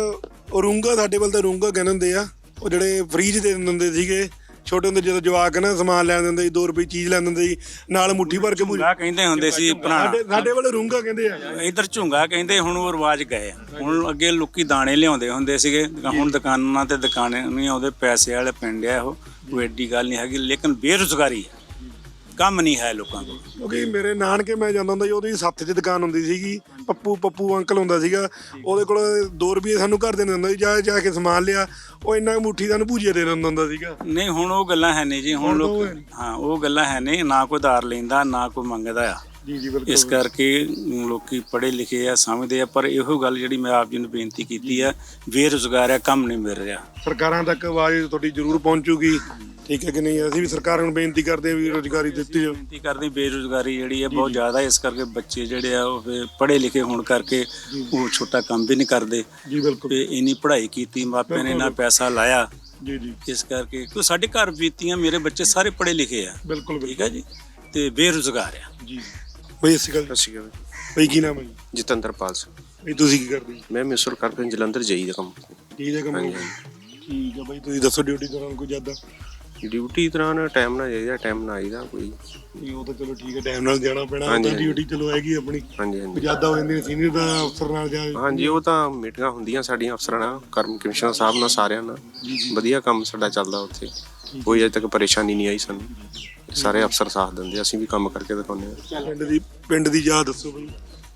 [SPEAKER 1] ਰੂੰਗਾ ਸਾਡੇ ਵੱਲ ਤਾਂ ਰੂੰਗਾ ਕਹਿੰਦੇ ਹੁੰਦੇ ਆ। ਉਹ ਜਿਹੜੇ ਫ੍ਰੀਜ ਦੇ ਦਿੰਦੇ ਹੁੰਦੇ ਸੀਗੇ ਛੋਟੇ ਹੁੰਦੇ ਜਦੋਂ ਜਵਾਕ ਨਾ ਸਮਾਨ ਲੈਣ ਦਿੰਦੇ ਸੀ 2 ਰੁਪਏ ਚੀਜ਼ ਲੈਣ ਦਿੰਦੇ ਸੀ ਨਾਲ ਮੁੱਠੀ ਭਰ ਕੇ ਭੁਜ
[SPEAKER 7] ਝੁੰਗਾ ਕਹਿੰਦੇ ਹੁੰਦੇ ਸੀ ਪੁਰਾਣਾ
[SPEAKER 1] ਸਾਡੇ ਸਾਡੇ ਵੱਲ ਰੂੰਗਾ ਕਹਿੰਦੇ ਆ।
[SPEAKER 7] ਇਧਰ ਝੁੰਗਾ ਕਹਿੰਦੇ ਹੁਣ ਉਹ ਰਿਵਾਜ ਗਏ ਆ। ਹੁਣ ਅੱਗੇ ਲੋਕੀ ਦਾਣੇ ਲਿਆਉਂਦੇ ਹੁੰਦੇ ਸੀਗੇ ਹੁਣ ਦੁਕਾਨਾਂ ਤੇ ਦੁਕਾਨੇ ਨਹੀਂ ਆਉਂਦੇ ਪੈਸੇ ਵਾਲੇ ਪਿੰਡ ਆ ਉਹ। ਕੋਈ ਐਡੀ ਗੱਲ ਨਹੀਂ ਹੈਗੀ ਲੇਕਿਨ ਬੇਰੁਜ਼ਗਾਰੀ ਹੈ। ਕੰਮ ਨਹੀਂ ਹੈ ਲੋਕਾਂ ਕੋਲ।
[SPEAKER 1] ਕਿਉਂਕਿ ਮੇਰੇ ਨਾਨਕੇ ਮੈਂ ਜਾਂਦਾ ਹੁੰਦਾ ਸੀ ਉਹਦੀ ਸੱਥ 'ਚ ਦੁਕਾਨ ਹੁੰਦੀ ਸੀਗੀ ਪੱਪੂ ਪੱਪੂ ਅੰਕਲ ਹੁੰਦਾ ਸੀਗਾ। ਉਹਦੇ ਕੋਲ 2 ਰੁਪਏ ਸਾਨੂੰ ਘਰ ਦੇ ਦਿੰਦਾ ਸੀ ਜਾ ਜਾ ਕੇ ਸਮਾਨ ਲਿਆ ਉਹ ਇੰਨਾ ਮੁੱਠੀ ਸਾਨੂੰ ਭੂਜੀਆ ਦੇ ਦਿੰਦਾ ਹੁੰਦਾ ਸੀਗਾ।
[SPEAKER 7] ਨਹੀਂ ਹੁਣ ਉਹ ਗੱਲਾਂ ਹੈ ਨਹੀਂ ਜੀ ਹੁਣ ਲੋਕ।
[SPEAKER 1] ਹਾਂ
[SPEAKER 7] ਉਹ ਗੱਲਾਂ ਹੈ ਨਹੀਂ ਨਾ ਕੋਈ ਧਾਰ ਲੈਂਦਾ ਨਾ ਕੋਈ ਮੰਗਦਾ ਆ।
[SPEAKER 1] ਜੀ ਜੀ
[SPEAKER 7] ਇਸ ਕਰਕੇ ਲੋਕੀ ਪੜ੍ਹੇ ਲਿਖੇ ਆ ਸਮਝਦੇ ਆ ਪਰ ਇਹੋ ਗੱਲ ਜਿਹੜੀ ਮੈਂ ਆਪ ਜੀ ਨੂੰ ਬੇਨਤੀ ਕੀਤੀ ਆ ਬੇਰੁਜ਼ਗਾਰ ਆ ਕੰਮ ਨਹੀਂ ਮਿਲ ਰਿਹਾ।
[SPEAKER 1] ਸਰਕਾਰਾਂ ਤੱਕ ਆਵਾਜ਼ ਤੁਹਾਡੀ ਜ਼ਰੂਰ ਪਹੁੰਚੂਗੀ ਠੀਕ ਹੈ ਕਿ ਨਹੀਂ? ਅਸੀਂ ਵੀ ਸਰਕਾਰਾਂ ਨੂੰ ਬੇਨਤੀ ਕਰਦੇ ਹਾਂ ਵੀ ਰੋਜ਼ਗਾਰੀ ਦਿੱਤੀ ਜਾਵੇ।
[SPEAKER 7] ਬੇਨਤੀ ਕਰਦੀ ਬੇਰੁਜ਼ਗਾਰੀ ਜਿਹੜੀ ਹੈ ਬਹੁਤ ਜ਼ਿਆਦਾ ਇਸ ਕਰਕੇ ਬੱਚੇ ਜਿਹੜੇ ਆ ਉਹ ਪੜ੍ਹੇ ਲਿਖੇ ਹੋਣ ਕਰਕੇ ਉਹ ਛੋਟਾ ਕੰਮ ਵੀ ਨਹੀਂ ਕਰਦੇ।
[SPEAKER 1] ਜੀ ਬਿਲਕੁਲ।
[SPEAKER 7] ਤੇ ਇੰਨੀ ਪੜ੍ਹਾਈ ਕੀਤੀ ਮਾਪਿਆਂ ਨੇ ਨਾ ਪੈਸਾ ਲਾਇਆ।
[SPEAKER 1] ਜੀ ਜੀ।
[SPEAKER 7] ਇਸ ਕਰਕੇ ਕਿਉਂ ਸਾਡੇ ਘਰ ਬੀਤੀਆਂ ਮੇਰੇ ਬੱਚੇ ਸਾਰੇ ਪੜ੍ਹੇ ਲਿਖੇ ਆ।
[SPEAKER 1] ਬਿਲਕੁਲ
[SPEAKER 7] ਠੀਕ ਹੈ ਜੀ? ਤੇ ਬੇਰੁਜ਼ਗਾਰ ਆ।
[SPEAKER 1] ਜੀ। ਬਈ
[SPEAKER 9] ਸਤਿ ਸ਼੍ਰੀ ਅਕਾਲ
[SPEAKER 1] ਬਈ ਕੀ ਨਾਮ ਹੈ ਜੀ?
[SPEAKER 9] ਜਤਿੰਦਰਪਾਲ ਸਿੰਘ।
[SPEAKER 1] ਬਈ ਤੁਸੀਂ ਕੀ ਕਰਦੇ ਜੀ?
[SPEAKER 9] ਮੈਂ ਮਿਸਰ ਕਰਕੇ ਜਲੰਧਰ ਜਾਈ ਦਾ ਕੰਮ।
[SPEAKER 1] ਠੀਕ ਹੈ ਕੰਮ? ਠੀਕ ਹੈ ਬਈ ਤੁਸੀਂ ਦੱਸੋ ਡਿਊਟੀ ਦੌਰਾਨ ਕੋਈ ਜ਼ਿਆਦਾ?
[SPEAKER 9] ਡਿਊਟੀ ਦੌਰਾਨ ਟਾਈਮ ਨਾਲ ਜਾਈਦਾ ਟਾਈਮ ਨਾਲ ਆਈਦਾ ਕੋਈ।
[SPEAKER 1] ਵੀ ਉਹ ਤਾਂ ਚਲੋ ਠੀਕ ਹੈ ਟਾਈਮ ਨਾਲ ਜਾਣਾ ਪੈਣਾ ਉਹ
[SPEAKER 9] ਹਾਂਜੀ,
[SPEAKER 1] ਤਾਂ
[SPEAKER 9] ਹਾਂਜੀ।
[SPEAKER 1] ਡਿਊਟੀ ਚਲੋ ਹੈਗੀ ਆਪਣੀ।
[SPEAKER 9] ਹਾਂਜੀ ਹਾਂਜੀ।
[SPEAKER 1] ਜ਼ਿਆਦਾ ਹੋ ਜਾਂਦੀ ਸੀਨੀਅਰ ਦਾ ਅਫਸਰ ਨਾਲ ਜਾਂ
[SPEAKER 9] ਹਾਂਜੀ ਉਹ ਤਾਂ ਮੀਟਿੰਗਾਂ ਹੁੰਦੀਆਂ ਸਾਡੀਆਂ ਅਫਸਰਾਂ ਨਾਲ ਕਰਮ ਕਮਿਸ਼ਨਰ ਸਾਹਿਬ ਨਾਲ ਸਾਰਿਆਂ ਨਾਲ। ਵਧੀਆ ਕੰਮ ਸਾਡਾ ਚੱਲਦਾ ਉੱਥੇ। ਕੋਈ ਅਜੇ ਤੱਕ ਪਰੇਸ਼ਾਨੀ ਨਹੀਂ ਆਈ ਸਾਨੂੰ। ਸਾਰੇ ਅਫਸਰ ਸਾਥ ਦਿੰਦੇ ਅਸੀਂ ਵੀ ਕੰਮ ਕਰਕੇ ਦਿਖਾਉਂਦੇ ਹਾਂ।
[SPEAKER 1] ਪਿੰਡ ਦੀ ਪਿੰਡ ਦੀ ਯਾਦ ਦੱਸੋ ਬਈ।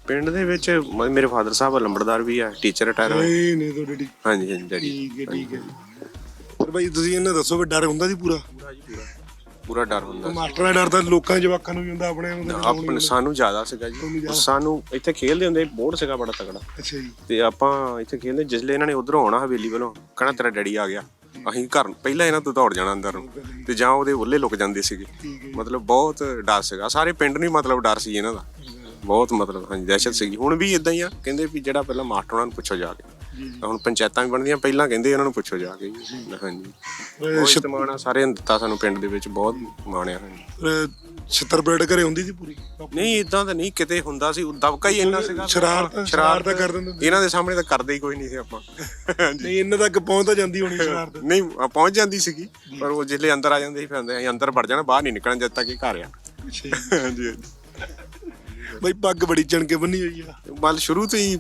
[SPEAKER 9] ਪਿੰਡ ਦੇ ਵਿੱਚ ਮ- ਮੇਰੇ ਫਾਦਰ ਸਾਹਿਬ ਲੰਬੜਦਾਰ ਵੀ ਆ ਟੀਚਰ ਰਿਟਾਇਰ ਹੋਏ
[SPEAKER 1] ਇਹ ਨੇ ਤੁਹਾਡੀ ਠੀਕ
[SPEAKER 9] ਹਾਂਜੀ ਹਾਂਜੀ ਡੈਡੀ।
[SPEAKER 1] ਹੈ ਠੀਕ ਹੈ। ਪਰ ਬਈ ਤੁਸੀਂ ਇਹਨਾਂ ਦੱਸੋ ਵੀ ਡਰ ਹੁੰਦਾ ਸੀ ਪੂਰਾ?
[SPEAKER 9] ਪੂਰਾ ਡਰ ਹੁੰਦਾ।
[SPEAKER 1] ਮਾਸਟਰ ਦਾ ਡਰ ਤਾਂ ਲੋਕਾਂ ਜਵਾਕਾਂ ਨੂੰ ਵੀ ਹੁੰਦਾ ਆਪਣੇ ਨੂੰ ਤਾਂ
[SPEAKER 9] ਆਪਣੇ
[SPEAKER 1] ਹੁੰਦਾ।
[SPEAKER 9] ਸਾਨੂੰ ਜ਼ਿਆਦਾ ਸੀਗਾ ਜੀ? ਸਾਨੂੰ ਇੱਥੇ ਖੇਲਦੇ ਹੁੰਦੇ ਬੋਰਡ ਸੀਗਾ ਬੜਾ ਤਗੜਾ
[SPEAKER 1] ਅੱਛਾ ਜੀ।
[SPEAKER 9] ਤੇ ਆਪਾਂ ਇੱਥੇ ਖੇਲਦੇ ਜਿਸਲੇ ਇਹਨਾਂ ਨੇ ਉਧਰੋਂ ਆਉਣਾ ਹਵੇਲੀ ਵੱਲੋਂ ਕਹਣਾ ਤੇਰਾ ਡੈਡੀ ਆ ਗਿਆ। ਅਸੀਂ ਘਰ ਪਹਿਲਾਂ ਇਹਨਾਂ ਤੋਂ ਦੌੜ ਜਾਣਾ ਅੰਦਰ ਨੂੰ ਤੇ ਜਾਂ ਉਹਦੇ ਉੱਲੇ ਲੁਕ ਜਾਂਦੇ ਸੀਗੇ। ਮਤਲਬ ਬਹੁਤ ਡਰ ਸੀਗਾ। ਸਾਰੇ ਪਿੰਡ ਨੂੰ ਹੀ ਮਤਲਬ ਡਰ ਸੀ ਇਹਨਾਂ ਦਾ। ਬਹੁਤ ਮਤਲਬ ਹਾਂਜੀ ਦਹਿਸ਼ਤ ਸੀਗੀ। ਹੁਣ ਵੀ ਇਦਾਂ ਹੀ ਆ। ਕਹਿੰਦੇ ਵੀ ਜਿਹੜਾ ਪਹਿਲਾਂ ਮਾਸਟਰ ਉਹਨਾਂ ਨੂੰ ਪੁੱਛੋ ਜਾ ਕੇ। ਹੁਣ ਪੰਚਾਇਤਾਂ ਵੀ ਬਣਦੀਆਂ ਪਹਿਲਾਂ ਕਹਿੰਦੇ ਇਹਨਾਂ ਨੂੰ ਪੁੱਛੋ ਜਾ ਕੇ। ਹਾਂਜੀ। ਬਹੁਤ ਮਾਣ ਸਾਰਿਆਂ ਨੇ ਦਿੱਤਾ ਸਾਨੂੰ ਪਿੰਡ ਦੇ ਵਿੱਚ। ਬਹੁਤ ਮਾਣਿਆ ਹਾਂਜੀ।
[SPEAKER 1] ਛਿੱਤਰ ਬਰੇਡ ਘਰੇ ਹੁੰਦੀ ਸੀ ਪੂਰੀ?
[SPEAKER 9] ਨਹੀਂ ਇਦਾਂ ਤਾਂ ਨਹੀਂ ਕਿਤੇ ਹੁੰਦਾ ਸੀ। ਦਬਕਾ ਹੀ ਇੰਨਾ ਸੀਗਾ।
[SPEAKER 1] ਸ਼ਰਾਰਤ- ਸ਼ਰਾਰਤ ਤਾਂ ਕਰ ਦਿੰਦੇ।
[SPEAKER 9] ਇਹਨਾਂ ਦੇ ਸਾਹਮਣੇ ਤਾਂ ਕਰਦੇ ਹੀ ਕੋਈ ਨਹੀਂ ਸੀ ਆਪਾਂ।
[SPEAKER 1] ਨਹੀਂ ਇਹਨਾਂ ਤੱਕ ਪਹੁੰਚ ਤਾਂ ਜਾਂਦੀ ਹੋਣੀ ਸ਼ਰਾਰਤ।
[SPEAKER 9] ਨਹੀਂ ਪਹੁੰਚ ਜਾਂਦੀ ਸੀਗੀ ਪਰ ਉਹ ਜਿਹੜੇ ਅੰਦਰ ਆ ਜਾਂਦੇ ਸੀ ਫਿਰ ਅੰਦਰ ਵੜ ਜਾਣਾ ਬਾਹਰ ਨਹੀਂ ਨਿਕਲਣ ਜਦ ਤੱਕ ਇਹ ਘਰ ਆ। ਹਾਂਜੀ ਹਾਂਜੀ।
[SPEAKER 1] ਬਈ ਪੱਗ ਬੜੀ ਚਣ ਕੇ ਬੰਨੀ ਹੋਈ ਆ।
[SPEAKER 9] ਮਲ ਸ਼ੁਰੂ ਤੋਂ ਹੀ।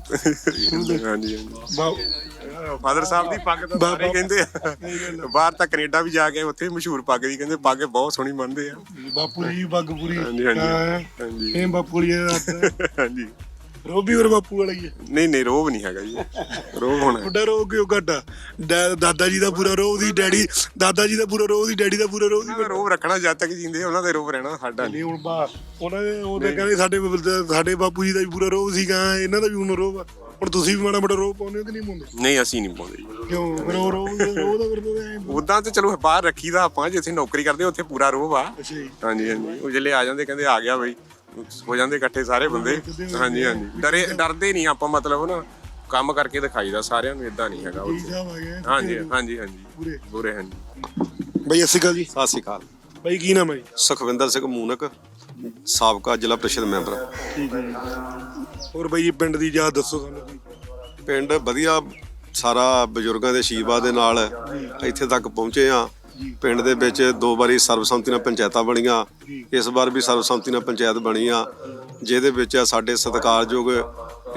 [SPEAKER 9] ਹਾਂਜੀ ਫਾਦਰ ਸਾਹਿਬ ਦੀ ਪੱਗ ਤਾਂ ਸਾਰੇ ਕਹਿੰਦੇ ਆ। ਬਾਹਰ ਤਾਂ ਕੈਨੇਡਾ ਵੀ ਜਾ ਕੇ ਉੱਥੇ ਮਸ਼ਹੂਰ ਪੱਗ ਦੀ ਕਹਿੰਦੇ ਪੱਗ ਬਹੁਤ ਸੋਹਣੀ ਮੰਨਦੇ ਆ।
[SPEAKER 1] ਬਾਪੂ ਜੀ ਪੱਗ ਪੂਰੀ
[SPEAKER 9] ਹਾਂਜੀ, ਹਾਂਜੀ।
[SPEAKER 1] ਇਹ ਬਾਪੂ ਜੀ
[SPEAKER 9] ਹਾਂਜੀ।
[SPEAKER 1] ਰੋਬੀ ਹੋਰ ਬਾਪੂ ਵਾਲਾ ਹੀ ਹੈ।
[SPEAKER 9] ਨਹੀਂ ਨਹੀਂ ਰੋਬ ਨਹੀਂ ਹੈਗਾ ਜੀ। ਰੋਬ ਹੋਣਾ
[SPEAKER 1] ਤੁਹਾਡਾ ਰੋਹ ਕਿਉਂ ਘਟਾ? ਦਾਦਾ ਜੀ ਦਾ ਪੂਰਾ ਰੋਹ ਦੀ ਡੈਡੀ ਦਾਦਾ ਜੀ ਦਾ ਪੂਰਾ ਰੋਹ ਦੀ ਡੈਡੀ ਦਾ ਪੂਰਾ ਰੋਹ ਦੀ
[SPEAKER 9] ਰੋਬ ਰੱਖਣਾ ਜਦ ਤੱਕ ਜਿੰਦੇ ਉਹਨਾਂ ਦੇ ਰੋਬ ਰਹਿਣਾ ਸਾਡਾ ਨਹੀਂ
[SPEAKER 1] ਹੁਣ ਬਾ ਉਹਨਾਂ ਦੇ ਉਹ ਤਾਂ ਕਹਿੰਦੇ ਸਾਡੇ ਸਾਡੇ ਬਾਪੂ ਜੀ ਦਾ ਵੀ ਪੂਰਾ ਰੋਹ ਸੀਗਾ ਇਹਨਾਂ ਦਾ ਵੀ ਹੁਣ ਰੋਹ ਆ। ਹੁਣ ਤੁਸੀਂ ਵੀ ਮਾੜਾ ਮੋਟਾ ਰੋਹ ਪਾਉਂਦੇ ਹੋ ਕਿ ਨਹੀਂ ਪਾਉਂਦੇ?
[SPEAKER 9] ਨਹੀਂ ਅਸੀਂ ਨਹੀਂ ਪਾਉਂਦੇ
[SPEAKER 1] ਕਿਉਂ? ਫਿਰ ਉਹ ਰੋਹ ਰੋਹ ਦਾ ਕਰਦੇ ਐ
[SPEAKER 9] ਉਦਾਂ ਤੇ ਚਲੋ ਬਾਹਰ ਰੱਖੀਦਾ ਆਪਾਂ ਜਿੱਥੇ ਨੌਕਰੀ ਕਰਦੇ ਉੱਥੇ ਪੂਰਾ ਰੋਬ ਆ। ਹਾਂਜੀ ਹਾਂਜੀ। ਉਹ ਜਿਹੜੇ ਆ ਜਾਂਦੇ ਕਹਿੰਦੇ ਆ ਗਿਆ ਬਈ। ਹੋ ਜਾਂਦੇ ਇਕੱਠੇ ਸਾਰੇ ਬੰਦੇ। ਹਾਂਜੀ ਹਾਂਜੀ। ਡਰੇ ਡਰਦੇ ਨਹੀਂ ਆਪਾਂ ਮਤਲਬ ਨਾ ਕੰਮ ਕਰਕੇ ਦਿਖਾਈਦਾ ਸਾਰਿਆਂ ਨੂੰ ਇਦਾਂ ਨਹੀਂ ਹੈਗਾ ਉੱਥੇ।
[SPEAKER 1] ਸਾਹਿਬ ਆ। ਗਏ
[SPEAKER 9] ਹਾਂਜੀ ਹਾਂਜੀ ਹਾਂਜੀ।
[SPEAKER 1] ਪੂਰੇ।
[SPEAKER 9] ਬੁਰੇ ਹਾਂਜੀ।
[SPEAKER 1] ਬਈ ਅਸੀਂ ਜੀ।
[SPEAKER 10] ਸਤਿ ਸ਼੍ਰੀ ਅਕਾਲ।
[SPEAKER 1] ਬਈ ਕੀ ਨਾਮ ਹੈ ਜੀ?
[SPEAKER 10] ਸੁਖਵਿੰਦਰ ਸਿੰਘ ਮੂਨਕ ਸਾਬਕਾ ਜ਼ਿਲ੍ਹਾ ਪ੍ਰੀਸ਼ਦ ਮੈਂਬਰ।
[SPEAKER 1] ਠੀਕ ਹੈ ਜੀ। ਹੋਰ ਬਈ ਜੀ ਪਿੰਡ ਦੀ ਯਾਦ ਦੱਸੋ ਸਾਨੂੰ
[SPEAKER 10] ਪਿੰਡ ਵਧੀਆ ਸਾਰਾ ਬਜ਼ੁਰਗਾਂ ਦੇ ਆਸ਼ੀਰਵਾਦ ਦੇ ਨਾਲ ਇੱਥੇ ਤੱਕ ਪਹੁੰਚੇ ਆ ਪਿੰਡ ਦੇ ਵਿੱਚ ਦੋ ਵਾਰੀ ਸਰਬਸੰਮਤੀ ਨਾਲ ਪੰਚਾਇਤਾਂ ਬਣੀਆਂ, ਇਸ ਵਾਰ ਵੀ ਸਰਬਸੰਮਤੀ ਨਾਲ ਪੰਚਾਇਤ ਬਣੀ ਆ ਜਿਹਦੇ ਵਿੱਚ ਸਾਡੇ ਸਤਿਕਾਰਯੋਗ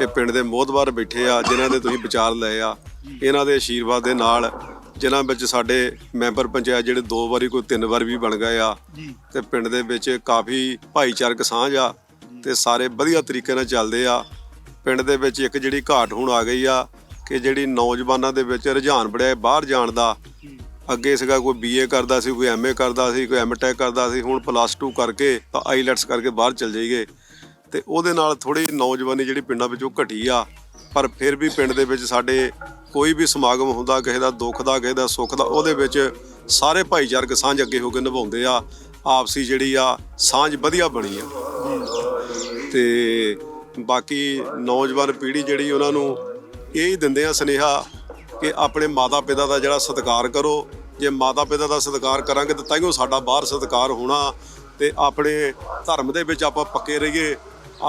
[SPEAKER 10] ਇਹ ਪਿੰਡ ਦੇ ਮੋਹਤਬਾਰ ਬੈਠੇ ਆ, ਜਿਨ੍ਹਾਂ ਦੇ ਤੁਸੀਂ ਵਿਚਾਰ ਲਏ ਆ, ਇਹਨਾਂ ਦੇ ਆਸ਼ੀਰਵਾਦ ਦੇ ਨਾਲ, ਜਿਨ੍ਹਾਂ ਵਿੱਚ ਸਾਡੇ ਮੈਂਬਰ ਪੰਚਾਇਤ ਜਿਹੜੇ ਦੋ ਵਾਰੀ ਕੋਈ ਤਿੰਨ ਵਾਰ ਵੀ ਬਣ ਗਏ ਆ, ਤੇ ਪਿੰਡ ਦੇ ਵਿੱਚ ਕਾਫੀ ਭਾਈਚਾਰਕ ਸਾਂਝ ਆ, ਤੇ ਸਾਰੇ ਵਧੀਆ ਤਰੀਕੇ ਨਾਲ ਚੱਲਦੇ ਆ। ਪਿੰਡ ਦੇ ਵਿੱਚ ਇੱਕ ਜਿਹੜੀ ਘਾਟ ਹੁਣ ਆ ਗਈ ਆ, ਕਿ ਜਿਹੜੀ ਨੌਜਵਾਨਾਂ ਦੇ ਵਿੱਚ ਰੁਝਾਨ ਬੜਿਆ, ਬਾਹਰ ਜਾਣ ਦਾ ਅੱਗੇ ਸੀਗਾ ਕੋਈ ਬੀਏ ਕਰਦਾ ਸੀ, ਕੋਈ ਐਮਏ ਕਰਦਾ ਸੀ, ਕੋਈ ਐਮਟੈਕ ਕਰਦਾ ਸੀ, ਹੁਣ ਪਲੱਸ 2 ਕਰਕੇ ਤਾਂ ਆਈਲੈਟਸ ਕਰਕੇ ਬਾਹਰ ਚਲ ਜਾਈਏ। ਤੇ ਉਹਦੇ ਨਾਲ ਥੋੜੀ ਨੌਜਵਾਨੀ ਜਿਹੜੀ ਪਿੰਡਾਂ ਵਿੱਚੋਂ ਘਟੀ ਆ, ਪਰ ਫਿਰ ਵੀ ਪਿੰਡ ਦੇ ਵਿੱਚ ਸਾਡੇ ਕੋਈ ਵੀ ਸਮਾਗਮ ਹੁੰਦਾ, ਕਿਸੇ ਦਾ ਦੁੱਖ ਦਾ, ਕਿਸੇ ਦਾ ਸੁੱਖ ਦਾ, ਉਹਦੇ ਵਿੱਚ ਸਾਰੇ ਭਾਈਚਾਰਕ ਸਾਂਝ ਅੱਗੇ ਹੋ ਕੇ ਨਿਭਾਉਂਦੇ ਆ। ਆਪਸੀ ਜਿਹੜੀ ਆ, ਸਾਂਝ ਵਧੀਆ ਬਣੀ ਆ। ਤੇ ਬਾਕੀ ਨੌਜਵਾਨ ਪੀੜ੍ਹੀ ਜਿਹੜੀ ਉਹਨਾਂ ਨੂੰ ਇਹ ਹੀ ਦਿੰਦੇ ਆ ਸੁਨੇਹਾ ਕਿ ਆਪਣੇ ਮਾਤਾ ਪਿਤਾ ਦਾ ਜਿਹੜਾ ਸਤਿਕਾਰ ਕਰੋ। ਜੇ ਮਾਤਾ ਪਿਤਾ ਦਾ ਸਤਿਕਾਰ ਕਰਾਂਗੇ ਤਾਂ ਤਾਈਓ ਸਾਡਾ ਬਾਹਰ ਸਤਿਕਾਰ ਹੋਣਾ ਤੇ ਆਪਣੇ ਧਰਮ ਦੇ ਵਿੱਚ ਆਪਾਂ ਪੱਕੇ ਰਹੀਏ।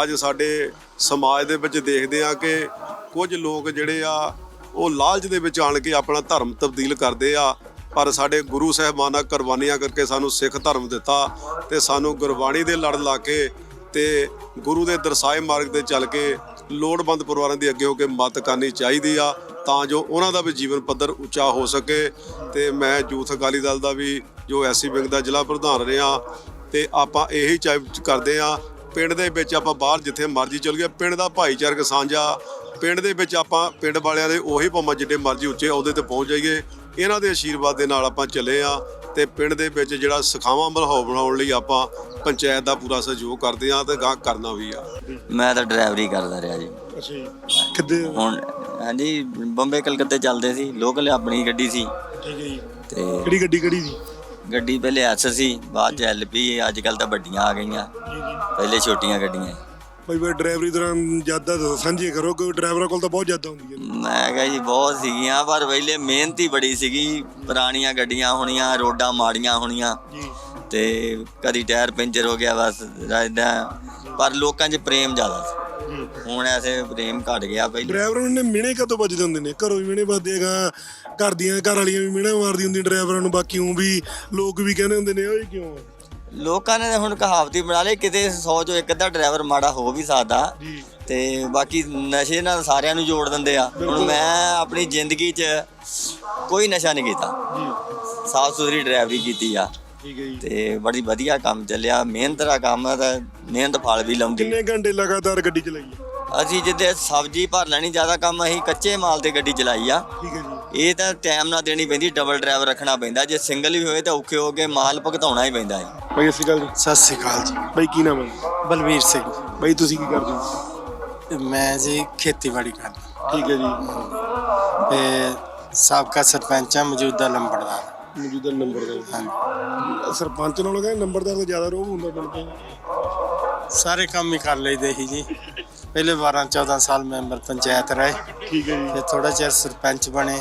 [SPEAKER 10] ਅੱਜ ਸਾਡੇ ਸਮਾਜ ਦੇ ਵਿੱਚ ਦੇਖਦੇ ਆ ਕਿ ਕੁਝ ਲੋਕ ਜਿਹੜੇ ਆ, ਉਹ ਲਾਲਚ ਦੇ ਵਿੱਚ ਆਣ ਕੇ ਆਪਣਾ ਧਰਮ ਤਬਦੀਲ ਕਰਦੇ ਆ। ਪਰ ਸਾਡੇ ਗੁਰੂ ਸਾਹਿਬਾਨਾਂ ਕੁਰਬਾਨੀਆਂ ਕਰਕੇ ਸਾਨੂੰ ਸਿੱਖ ਧਰਮ ਦਿੱਤਾ ਤੇ ਸਾਨੂੰ ਗੁਰਬਾਣੀ ਦੇ ਲੜ ਲਾ ਕੇ ਤੇ ਗੁਰੂ ਦੇ ਦਰਸਾਏ ਮਾਰਗ ਤੇ ਚੱਲ ਕੇ ਲੋੜਵੰਦ ਪਰਿਵਾਰਾਂ ਦੀ ਅੱਗੇ ਹੋ ਕੇ ਮਦਦ ਕਰਨੀ ਚਾਹੀਦੀ ਆ। ਤਾਂ ਜੋ ਉਹਨਾਂ ਦਾ ਵੀ ਜੀਵਨ ਪੱਧਰ ਉੱਚਾ ਹੋ ਸਕੇ ਤੇ ਮੈਂ ਯੂਥ ਅਕਾਲੀ ਦਲ ਦਾ ਵੀ ਜੋ ਐਸੀ ਵਿੰਗ ਦਾ ਜ਼ਿਲ੍ਹਾ ਪ੍ਰਧਾਨ ਰਿਹਾ ਤੇ ਆਪਾਂ ਇਹੀ ਚਾਹ ਕਰਦੇ ਆ ਪਿੰਡ ਦੇ ਵਿੱਚ ਆਪਾਂ ਬਾਹਰ ਜਿੱਥੇ ਮਰਜ਼ੀ ਚਲ ਗਏ ਪਿੰਡ ਦਾ ਭਾਈਚਾਰਕ ਸਾਂਝਾ ਪਿੰਡ ਦੇ ਵਿੱਚ ਆਪਾਂ ਪਿੰਡ ਵਾਲਿਆਂ ਦੇ ਉਹੀ ਭਾਵੇਂ ਜਿੱਡੇ ਮਰਜ਼ੀ ਉੱਚੇ ਅਹੁਦੇ ਤੇ ਪਹੁੰਚ ਜਾਈਏ ਇਹਨਾਂ ਦੇ ਆਸ਼ੀਰਵਾਦ ਦੇ ਨਾਲ ਆਪਾਂ ਚੱਲੇ ਆ ਤੇ ਪਿੰਡ ਦੇ ਵਿੱਚ ਜਿਹੜਾ ਸਖਾਵਾਂ ਮਾਹੌਲ ਬਣਾਉਣ ਲਈ ਆਪਾਂ ਪੰਚਾਇਤ ਦਾ ਪੂਰਾ ਸਹਿਯੋਗ ਕਰਦੇ ਆ ਤੇ ਗਾਹ ਕਰਨਾ ਵੀ ਆ।
[SPEAKER 6] ਮੈਂ ਤਾਂ ਡਰਾਈਵਰੀ ਕਰਦਾ ਰਿਹਾ ਜੀ।
[SPEAKER 1] ਅੱਛਾ ਜੀ। ਕਿੱਦੇ?
[SPEAKER 6] ਹੁਣ ਹਾਂਜੀ ਬੰਬੇ ਕਲਕੱਤੇ ਚੱਲਦੇ ਸੀ ਲੋਕਲ ਆਪਣੀ ਗੱਡੀ ਸੀ।
[SPEAKER 1] ਠੀਕ ਹੈ ਜੀ।
[SPEAKER 6] ਤੇ
[SPEAKER 1] ਕਿਹੜੀ ਗੱਡੀ ਕਿਹੜੀ ਸੀ?
[SPEAKER 6] ਗੱਡੀ ਪਹਿਲੇ ਐਸ ਸੀ ਬਾਅਦ ਚ ਐਲਪੀ ਅੱਜ ਕੱਲ ਤਾਂ ਵੱਡੀਆਂ ਆ ਗਈਆਂ। ਪਹਿਲੇ ਛੋਟੀਆਂ ਗੱਡੀਆਂ।
[SPEAKER 1] ਬਈ ਬਈ ਡਰਾਈਵਰੀ ਦੌਰਾਨ ਦੱਸੋ ਸਾਂਝੀਆਂ ਕਰੋ ਕਿ ਡਰਾਈਵਰਾਂ ਕੋਲ ਤਾਂ ਬਹੁਤ ਯਾਦਾਂ ਹੁੰਦੀਆਂ ਨੇ
[SPEAKER 6] ਮੈਂ ਕਿਹਾ ਜੀ ਬਹੁਤ ਸੀਗੀਆਂ ਪਰ ਪਹਿਲੇ ਮਿਹਨਤ ਹੀ ਬੜੀ ਸੀਗੀ। ਪੁਰਾਣੀਆਂ ਗੱਡੀਆਂ ਹੋਣੀਆਂ ਰੋਡਾਂ ਮਾੜੀਆਂ ਹੋਣੀਆਂ।
[SPEAKER 1] ਜੀ।
[SPEAKER 6] ਤੇ ਕਦੀ ਟਾਇਰ ਪੈਂਚਰ ਹੋ ਗਿਆ ਬਸ ਰਾਇਦਾ ਪਰ ਲੋਕਾਂ 'ਚ ਪ੍ਰੇਮ ਜ਼ਿਆਦਾ ਸੀ। ਹੁਣ ਐਸੇ ਪ੍ਰੇਮ ਘਟ ਗਿਆ ਪਹਿਲੇ
[SPEAKER 1] ਡਰਾਈਵਰਾਂ ਨੇ ਮਿਹਣੇ ਕਦੋਂ ਵੱਜਦੇ ਹੁੰਦੇ ਨੇ? ਘਰੋਂ ਵੀ ਮਿਹਣੇ ਵੱਜਦੇਗਾ ਘਰ ਦੀਆਂ ਘਰ ਵਾਲੀਆਂ ਵੀ ਮਿਹਣਾ ਮਾਰਦੀ ਹੁੰਦੀਆਂ ਡਰਾਈਵਰਾਂ ਨੂੰ ਬਾਕੀ ਉਹ ਵੀ ਲੋਕ ਵੀ ਕਹਿੰਦੇ ਹੁੰਦੇ ਨੇ ਓਏ ਕਿਉਂ?
[SPEAKER 6] ਲੋਕਾਂ ਨੇ ਤਾਂ ਹੁਣ ਕਹਾਵਤੀ ਬਣਾ ਲਈ ਕਿਤੇ 100 ਚੋਂ ਇੱਕ ਅੱਧਾ ਡਰਾਈਵਰ ਮਾੜਾ ਹੋ ਵੀ ਸਕਦਾ।
[SPEAKER 1] ਜੀ।
[SPEAKER 6] ਤੇ ਬਾਕੀ ਨਸ਼ੇ ਨਾਲ ਸਾਰਿਆਂ ਨੂੰ ਜੋੜ ਦਿੰਦੇ ਆ। ਹੁਣ ਮੈਂ ਆਪਣੀ ਜ਼ਿੰਦਗੀ 'ਚ ਕੋਈ ਨਸ਼ਾ ਨਹੀਂ ਕੀਤਾ।
[SPEAKER 1] ਜੀ।
[SPEAKER 6] ਸਾਫ਼ ਸੁਥਰੀ ਡਰਾਈਵਰੀ ਕੀਤੀ ਆ।
[SPEAKER 1] ਠੀਕ ਹੈ ਜੀ
[SPEAKER 6] ਤੇ ਬੜੀ ਵਧੀਆ ਕੰਮ ਚੱਲਿਆ। ਮਿਹਨਤ ਦਾ ਕੰਮ ਆ ਤਾਂ ਮਿਹਨਤ ਫਲ ਵੀ ਲਾਉਂਦੀ।
[SPEAKER 1] ਕਿੰਨੇ ਘੰਟੇ ਲਗਾਤਾਰ ਗੱਡੀ ਚਲਾਈ ਹੈ
[SPEAKER 6] ਅਸੀਂ ਜਿੱਦੇ ਸਬਜ਼ੀ ਭਰ ਲੈਣੀ ਜ਼ਿਆਦਾ ਕੰਮ ਅਸੀਂ ਕੱਚੇ ਮਾਲ ਤੇ ਗੱਡੀ ਚਲਾਈ ਆ।
[SPEAKER 1] ਠੀਕ ਹੈ ਜੀ।
[SPEAKER 6] ਇਹ ਤਾਂ ਟਾਈਮ ਨਾਲ ਦੇਣੀ ਪੈਂਦੀ ਡਬਲ ਡਰਾਈਵਰ ਰੱਖਣਾ ਪੈਂਦਾ। ਜੇ ਸਿੰਗਲ ਵੀ ਹੋਏ ਤਾਂ ਔਖੇ ਹੋ ਕੇ ਮਾਲ ਭੁਗਤਾਉਣਾ ਹੀ ਪੈਂਦਾ ਹੈ।
[SPEAKER 1] ਬਈ ਅਸੀਂ ਗੱਲ
[SPEAKER 5] ਸਤਿ ਸ੍ਰੀ ਅਕਾਲ ਜੀ।
[SPEAKER 1] ਬਈ ਕੀ ਨਾਮ ਹੈ?
[SPEAKER 5] ਬਲਵੀਰ ਸਿੰਘ।
[SPEAKER 1] ਬਈ ਤੁਸੀਂ ਕੀ ਕਰਦੇ ਹੋ?
[SPEAKER 5] ਮੈਂ ਜੀ ਖੇਤੀਬਾੜੀ ਕਰਦਾ।
[SPEAKER 1] ਠੀਕ ਹੈ ਜੀ।
[SPEAKER 5] ਤੇ ਸਾਬਕਾ ਸਰਪੰਚ ਆ ਮੌਜੂਦਾ ਲੰਬੜਦਾਰ।
[SPEAKER 1] ਮੌਜੂਦਾ ਨੰਬਰ ਦਾ
[SPEAKER 5] ਹਾਂਜੀ
[SPEAKER 1] ਸਰਪੰਚ ਨਾਲੋਂ ਕਹਿੰਦੇ ਨੰਬਰਦਾਰ ਦਾ ਜ਼ਿਆਦਾ ਰੋਹ ਹੁੰਦਾ ਪਿੰਡ ਤੇ।
[SPEAKER 5] ਸਾਰੇ ਕੰਮ ਹੀ ਕਰ ਲਈਦੇ ਸੀ ਜੀ। ਪਹਿਲੇ 12 14 ਸਾਲ ਮੈਂਬਰ ਪੰਚਾਇਤ ਰਹੇ।
[SPEAKER 1] ਠੀਕ ਹੈ ਜੀ।
[SPEAKER 5] ਫਿਰ ਥੋੜਾ ਚਿਰ ਸਰਪੰਚ ਬਣੇ।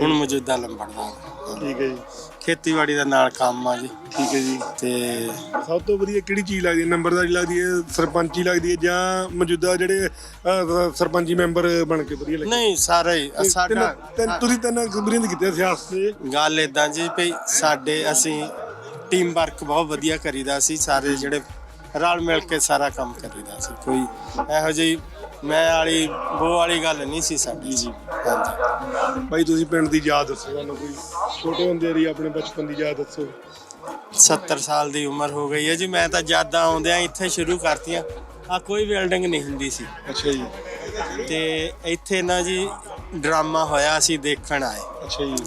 [SPEAKER 5] ਹੁਣ ਮੌਜੂਦਾ ਲੰਬੜਦਾਰ
[SPEAKER 1] ਠੀਕ ਹੈ ਜੀ।
[SPEAKER 5] ਖੇਤੀਬਾੜੀ ਦਾ ਨਾਲ ਕੰਮ ਆ ਜੀ।
[SPEAKER 1] ਠੀਕ ਹੈ ਜੀ।
[SPEAKER 5] ਤੇ
[SPEAKER 1] ਸਭ ਤੋਂ ਵਧੀਆ ਕਿਹੜੀ ਚੀਜ਼ ਲੱਗਦੀ ਹੈ? ਨੰਬਰਦਾਰੀ ਲੱਗਦੀ ਹੈ ਸਰਪੰਚੀ ਲੱਗਦੀ ਹੈ ਜਾਂ ਮੌਜੂਦਾ ਜਿਹੜੇ ਅਹ, ਸਰਪੰਚੀ ਮੈਂਬਰ ਬਣ ਕੇ ਵਧੀਆ ਲੱਗਦੇ
[SPEAKER 5] ਨਹੀਂ ਸਾਰੇ ਹੀ ਅ, ਸਾਡਾ
[SPEAKER 1] ਤਿੰਨ- ਤੁਸੀਂ ਤਿੰਨ ਐਕਸਪੀਰੀਅੰਸ ਕੀਤੇ ਸਿਆਸਤ ਦੇ।
[SPEAKER 5] ਗੱਲ ਇਦਾਂ ਜੀ ਭਈ ਸਾਡੇ ਅਸੀਂ ਟੀਮ ਵਰਕ ਬਹੁਤ ਵਧੀਆ ਕਰੀਦਾ ਸੀ ਸਾਰੇ ਜਿਹੜੇ ਰਲ ਮਿਲ ਕੇ ਸਾਰਾ ਕੰਮ ਕਰੀਦਾ ਸੀ। ਕੋਈ ਇਹੋ ਜਿਹੀ ਮੈਂ ਵਾਲੀ ਉਹ ਵਾਲੀ ਗੱਲ ਨਹੀਂ ਸੀ ਸਾਡੀ ਜੀ ਹਾਂਜੀ।
[SPEAKER 1] ਬਾਈ ਤੁਸੀਂ ਪਿੰਡ ਦੀ ਯਾਦ ਦੱਸੋ ਸਾਨੂੰ ਕੋਈ ਛੋਟੇ ਹੁੰਦੇ ਦੀ ਆਪਣੇ ਬਚਪਨ ਦੀ ਯਾਦ ਦੱਸੋ।
[SPEAKER 5] 70 ਸਾਲ ਦੀ ਉਮਰ ਹੋ ਗਈ ਹੈ ਜੀ ਮੈਂ ਤਾਂ ਜ਼ਿਆਦਾ ਆਉਂਦਿਆਂ ਇੱਥੇ ਸ਼ੁਰੂ ਕਰਤੀਆਂ। ਆ ਕੋਈ ਬਿਲਡਿੰਗ ਨਹੀਂ ਹੁੰਦੀ ਸੀ।
[SPEAKER 1] ਅੱਛਾ ਜੀ।
[SPEAKER 5] ਤੇ ਇੱਥੇ ਨਾ ਜੀ ਡਰਾਮਾ ਹੋਇਆ ਅਸੀਂ ਦੇਖਣ ਆਏ।
[SPEAKER 1] ਅੱਛਾ ਜੀ।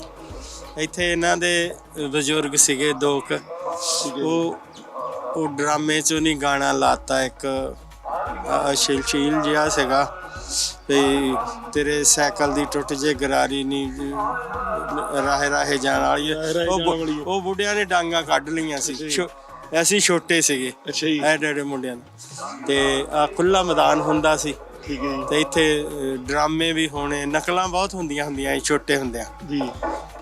[SPEAKER 5] ਇੱਥੇ ਇਹਨਾਂ ਦੇ ਬਜ਼ੁਰਗ ਸੀਗੇ ਦੋ ਕੁ। ਉਹ ਉਹ ਡਰਾਮੇ ਚੋਂ ਨਹੀਂ ਗਾਣਾ ਲਾਤਾ ਇੱਕ। ਸ਼ਿਲਸ਼ੀਲ ਜਿਹਾ ਸੀਗਾ। ਵੀ ਤੇਰੇ ਸਾਈਕਲ ਦੀ ਟੁੱਟ ਜੇ ਗਰਾਰੀ ਨਹੀਂ ਰਾਹੇ ਰਾਹੇ ਜਾਣ ਵਾਲੀ ਉਹ ਬੁੱਢਿਆਂ ਨੇ ਡਾਂਗਾ ਕੱਢ ਲਈਆਂ ਸੀ। ਅਸੀਂ ਛੋਟੇ ਸੀਗੇ।
[SPEAKER 1] ਅੱਛਾ ਜੀ।
[SPEAKER 5] ਐਡੇ ਐਡੇ ਮੁੰਡਿਆਂ ਨੇ। ਤੇ ਆ ਖੁੱਲਾ ਮੈਦਾਨ ਹੁੰਦਾ ਸੀ।
[SPEAKER 1] ਠੀਕ ਹੈ ਜੀ।
[SPEAKER 5] ਤੇ ਇੱਥੇ ਡਰਾਮੇ ਵੀ ਹੋਣੇ ਨਕਲਾਂ ਬਹੁਤ ਹੁੰਦੀਆਂ ਹੁੰਦੀਆਂ ਛੋਟੇ ਹੁੰਦਿਆਂ।
[SPEAKER 1] ਜੀ।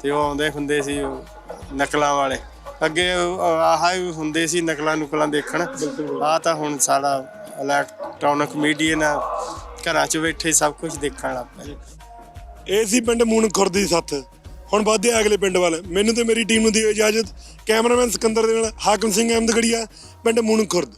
[SPEAKER 5] ਤੇ ਉਹ ਆਉਂਦੇ ਹੁੰਦੇ ਸੀ ਨਕਲਾਂ ਵਾਲੇ। ਅੱਗੇ ਆਹ ਹੁੰਦੇ ਸੀ ਨਕਲਾਂ ਨੁਕਲਾਂ ਦੇਖਣ ਆ ਤਾਂ ਹੁਣ ਸਾਡਾ ਇਲੈਕਟ੍ਰੋਨਿਕ ਮੀਡੀਆ ਨਾਲ ਘਰਾਂ 'ਚ ਬੈਠੇ ਸਭ ਕੁਝ ਦੇਖਣ ਲੱਗ ਪਏ।
[SPEAKER 1] ਇਹ ਸੀ ਪਿੰਡ ਮੂਨ ਖੁਰਦ ਦੀ ਸੱਥ। ਹੁਣ ਵਧਦੇ ਆ ਅਗਲੇ ਪਿੰਡ ਵੱਲ। ਮੈਨੂੰ ਤੇ ਮੇਰੀ ਟੀਮ ਨੂੰ ਦਿਓ ਇਜਾਜ਼ਤ। ਕੈਮਰਾਮੈਨ ਸਿਕੰਦਰ ਦੇ ਨਾਲ ਹਾਕਮ ਸਿੰਘ ਅਹਿਮਦਗੜੀਆ, ਪਿੰਡ ਮੂਨ ਖੁਰਦ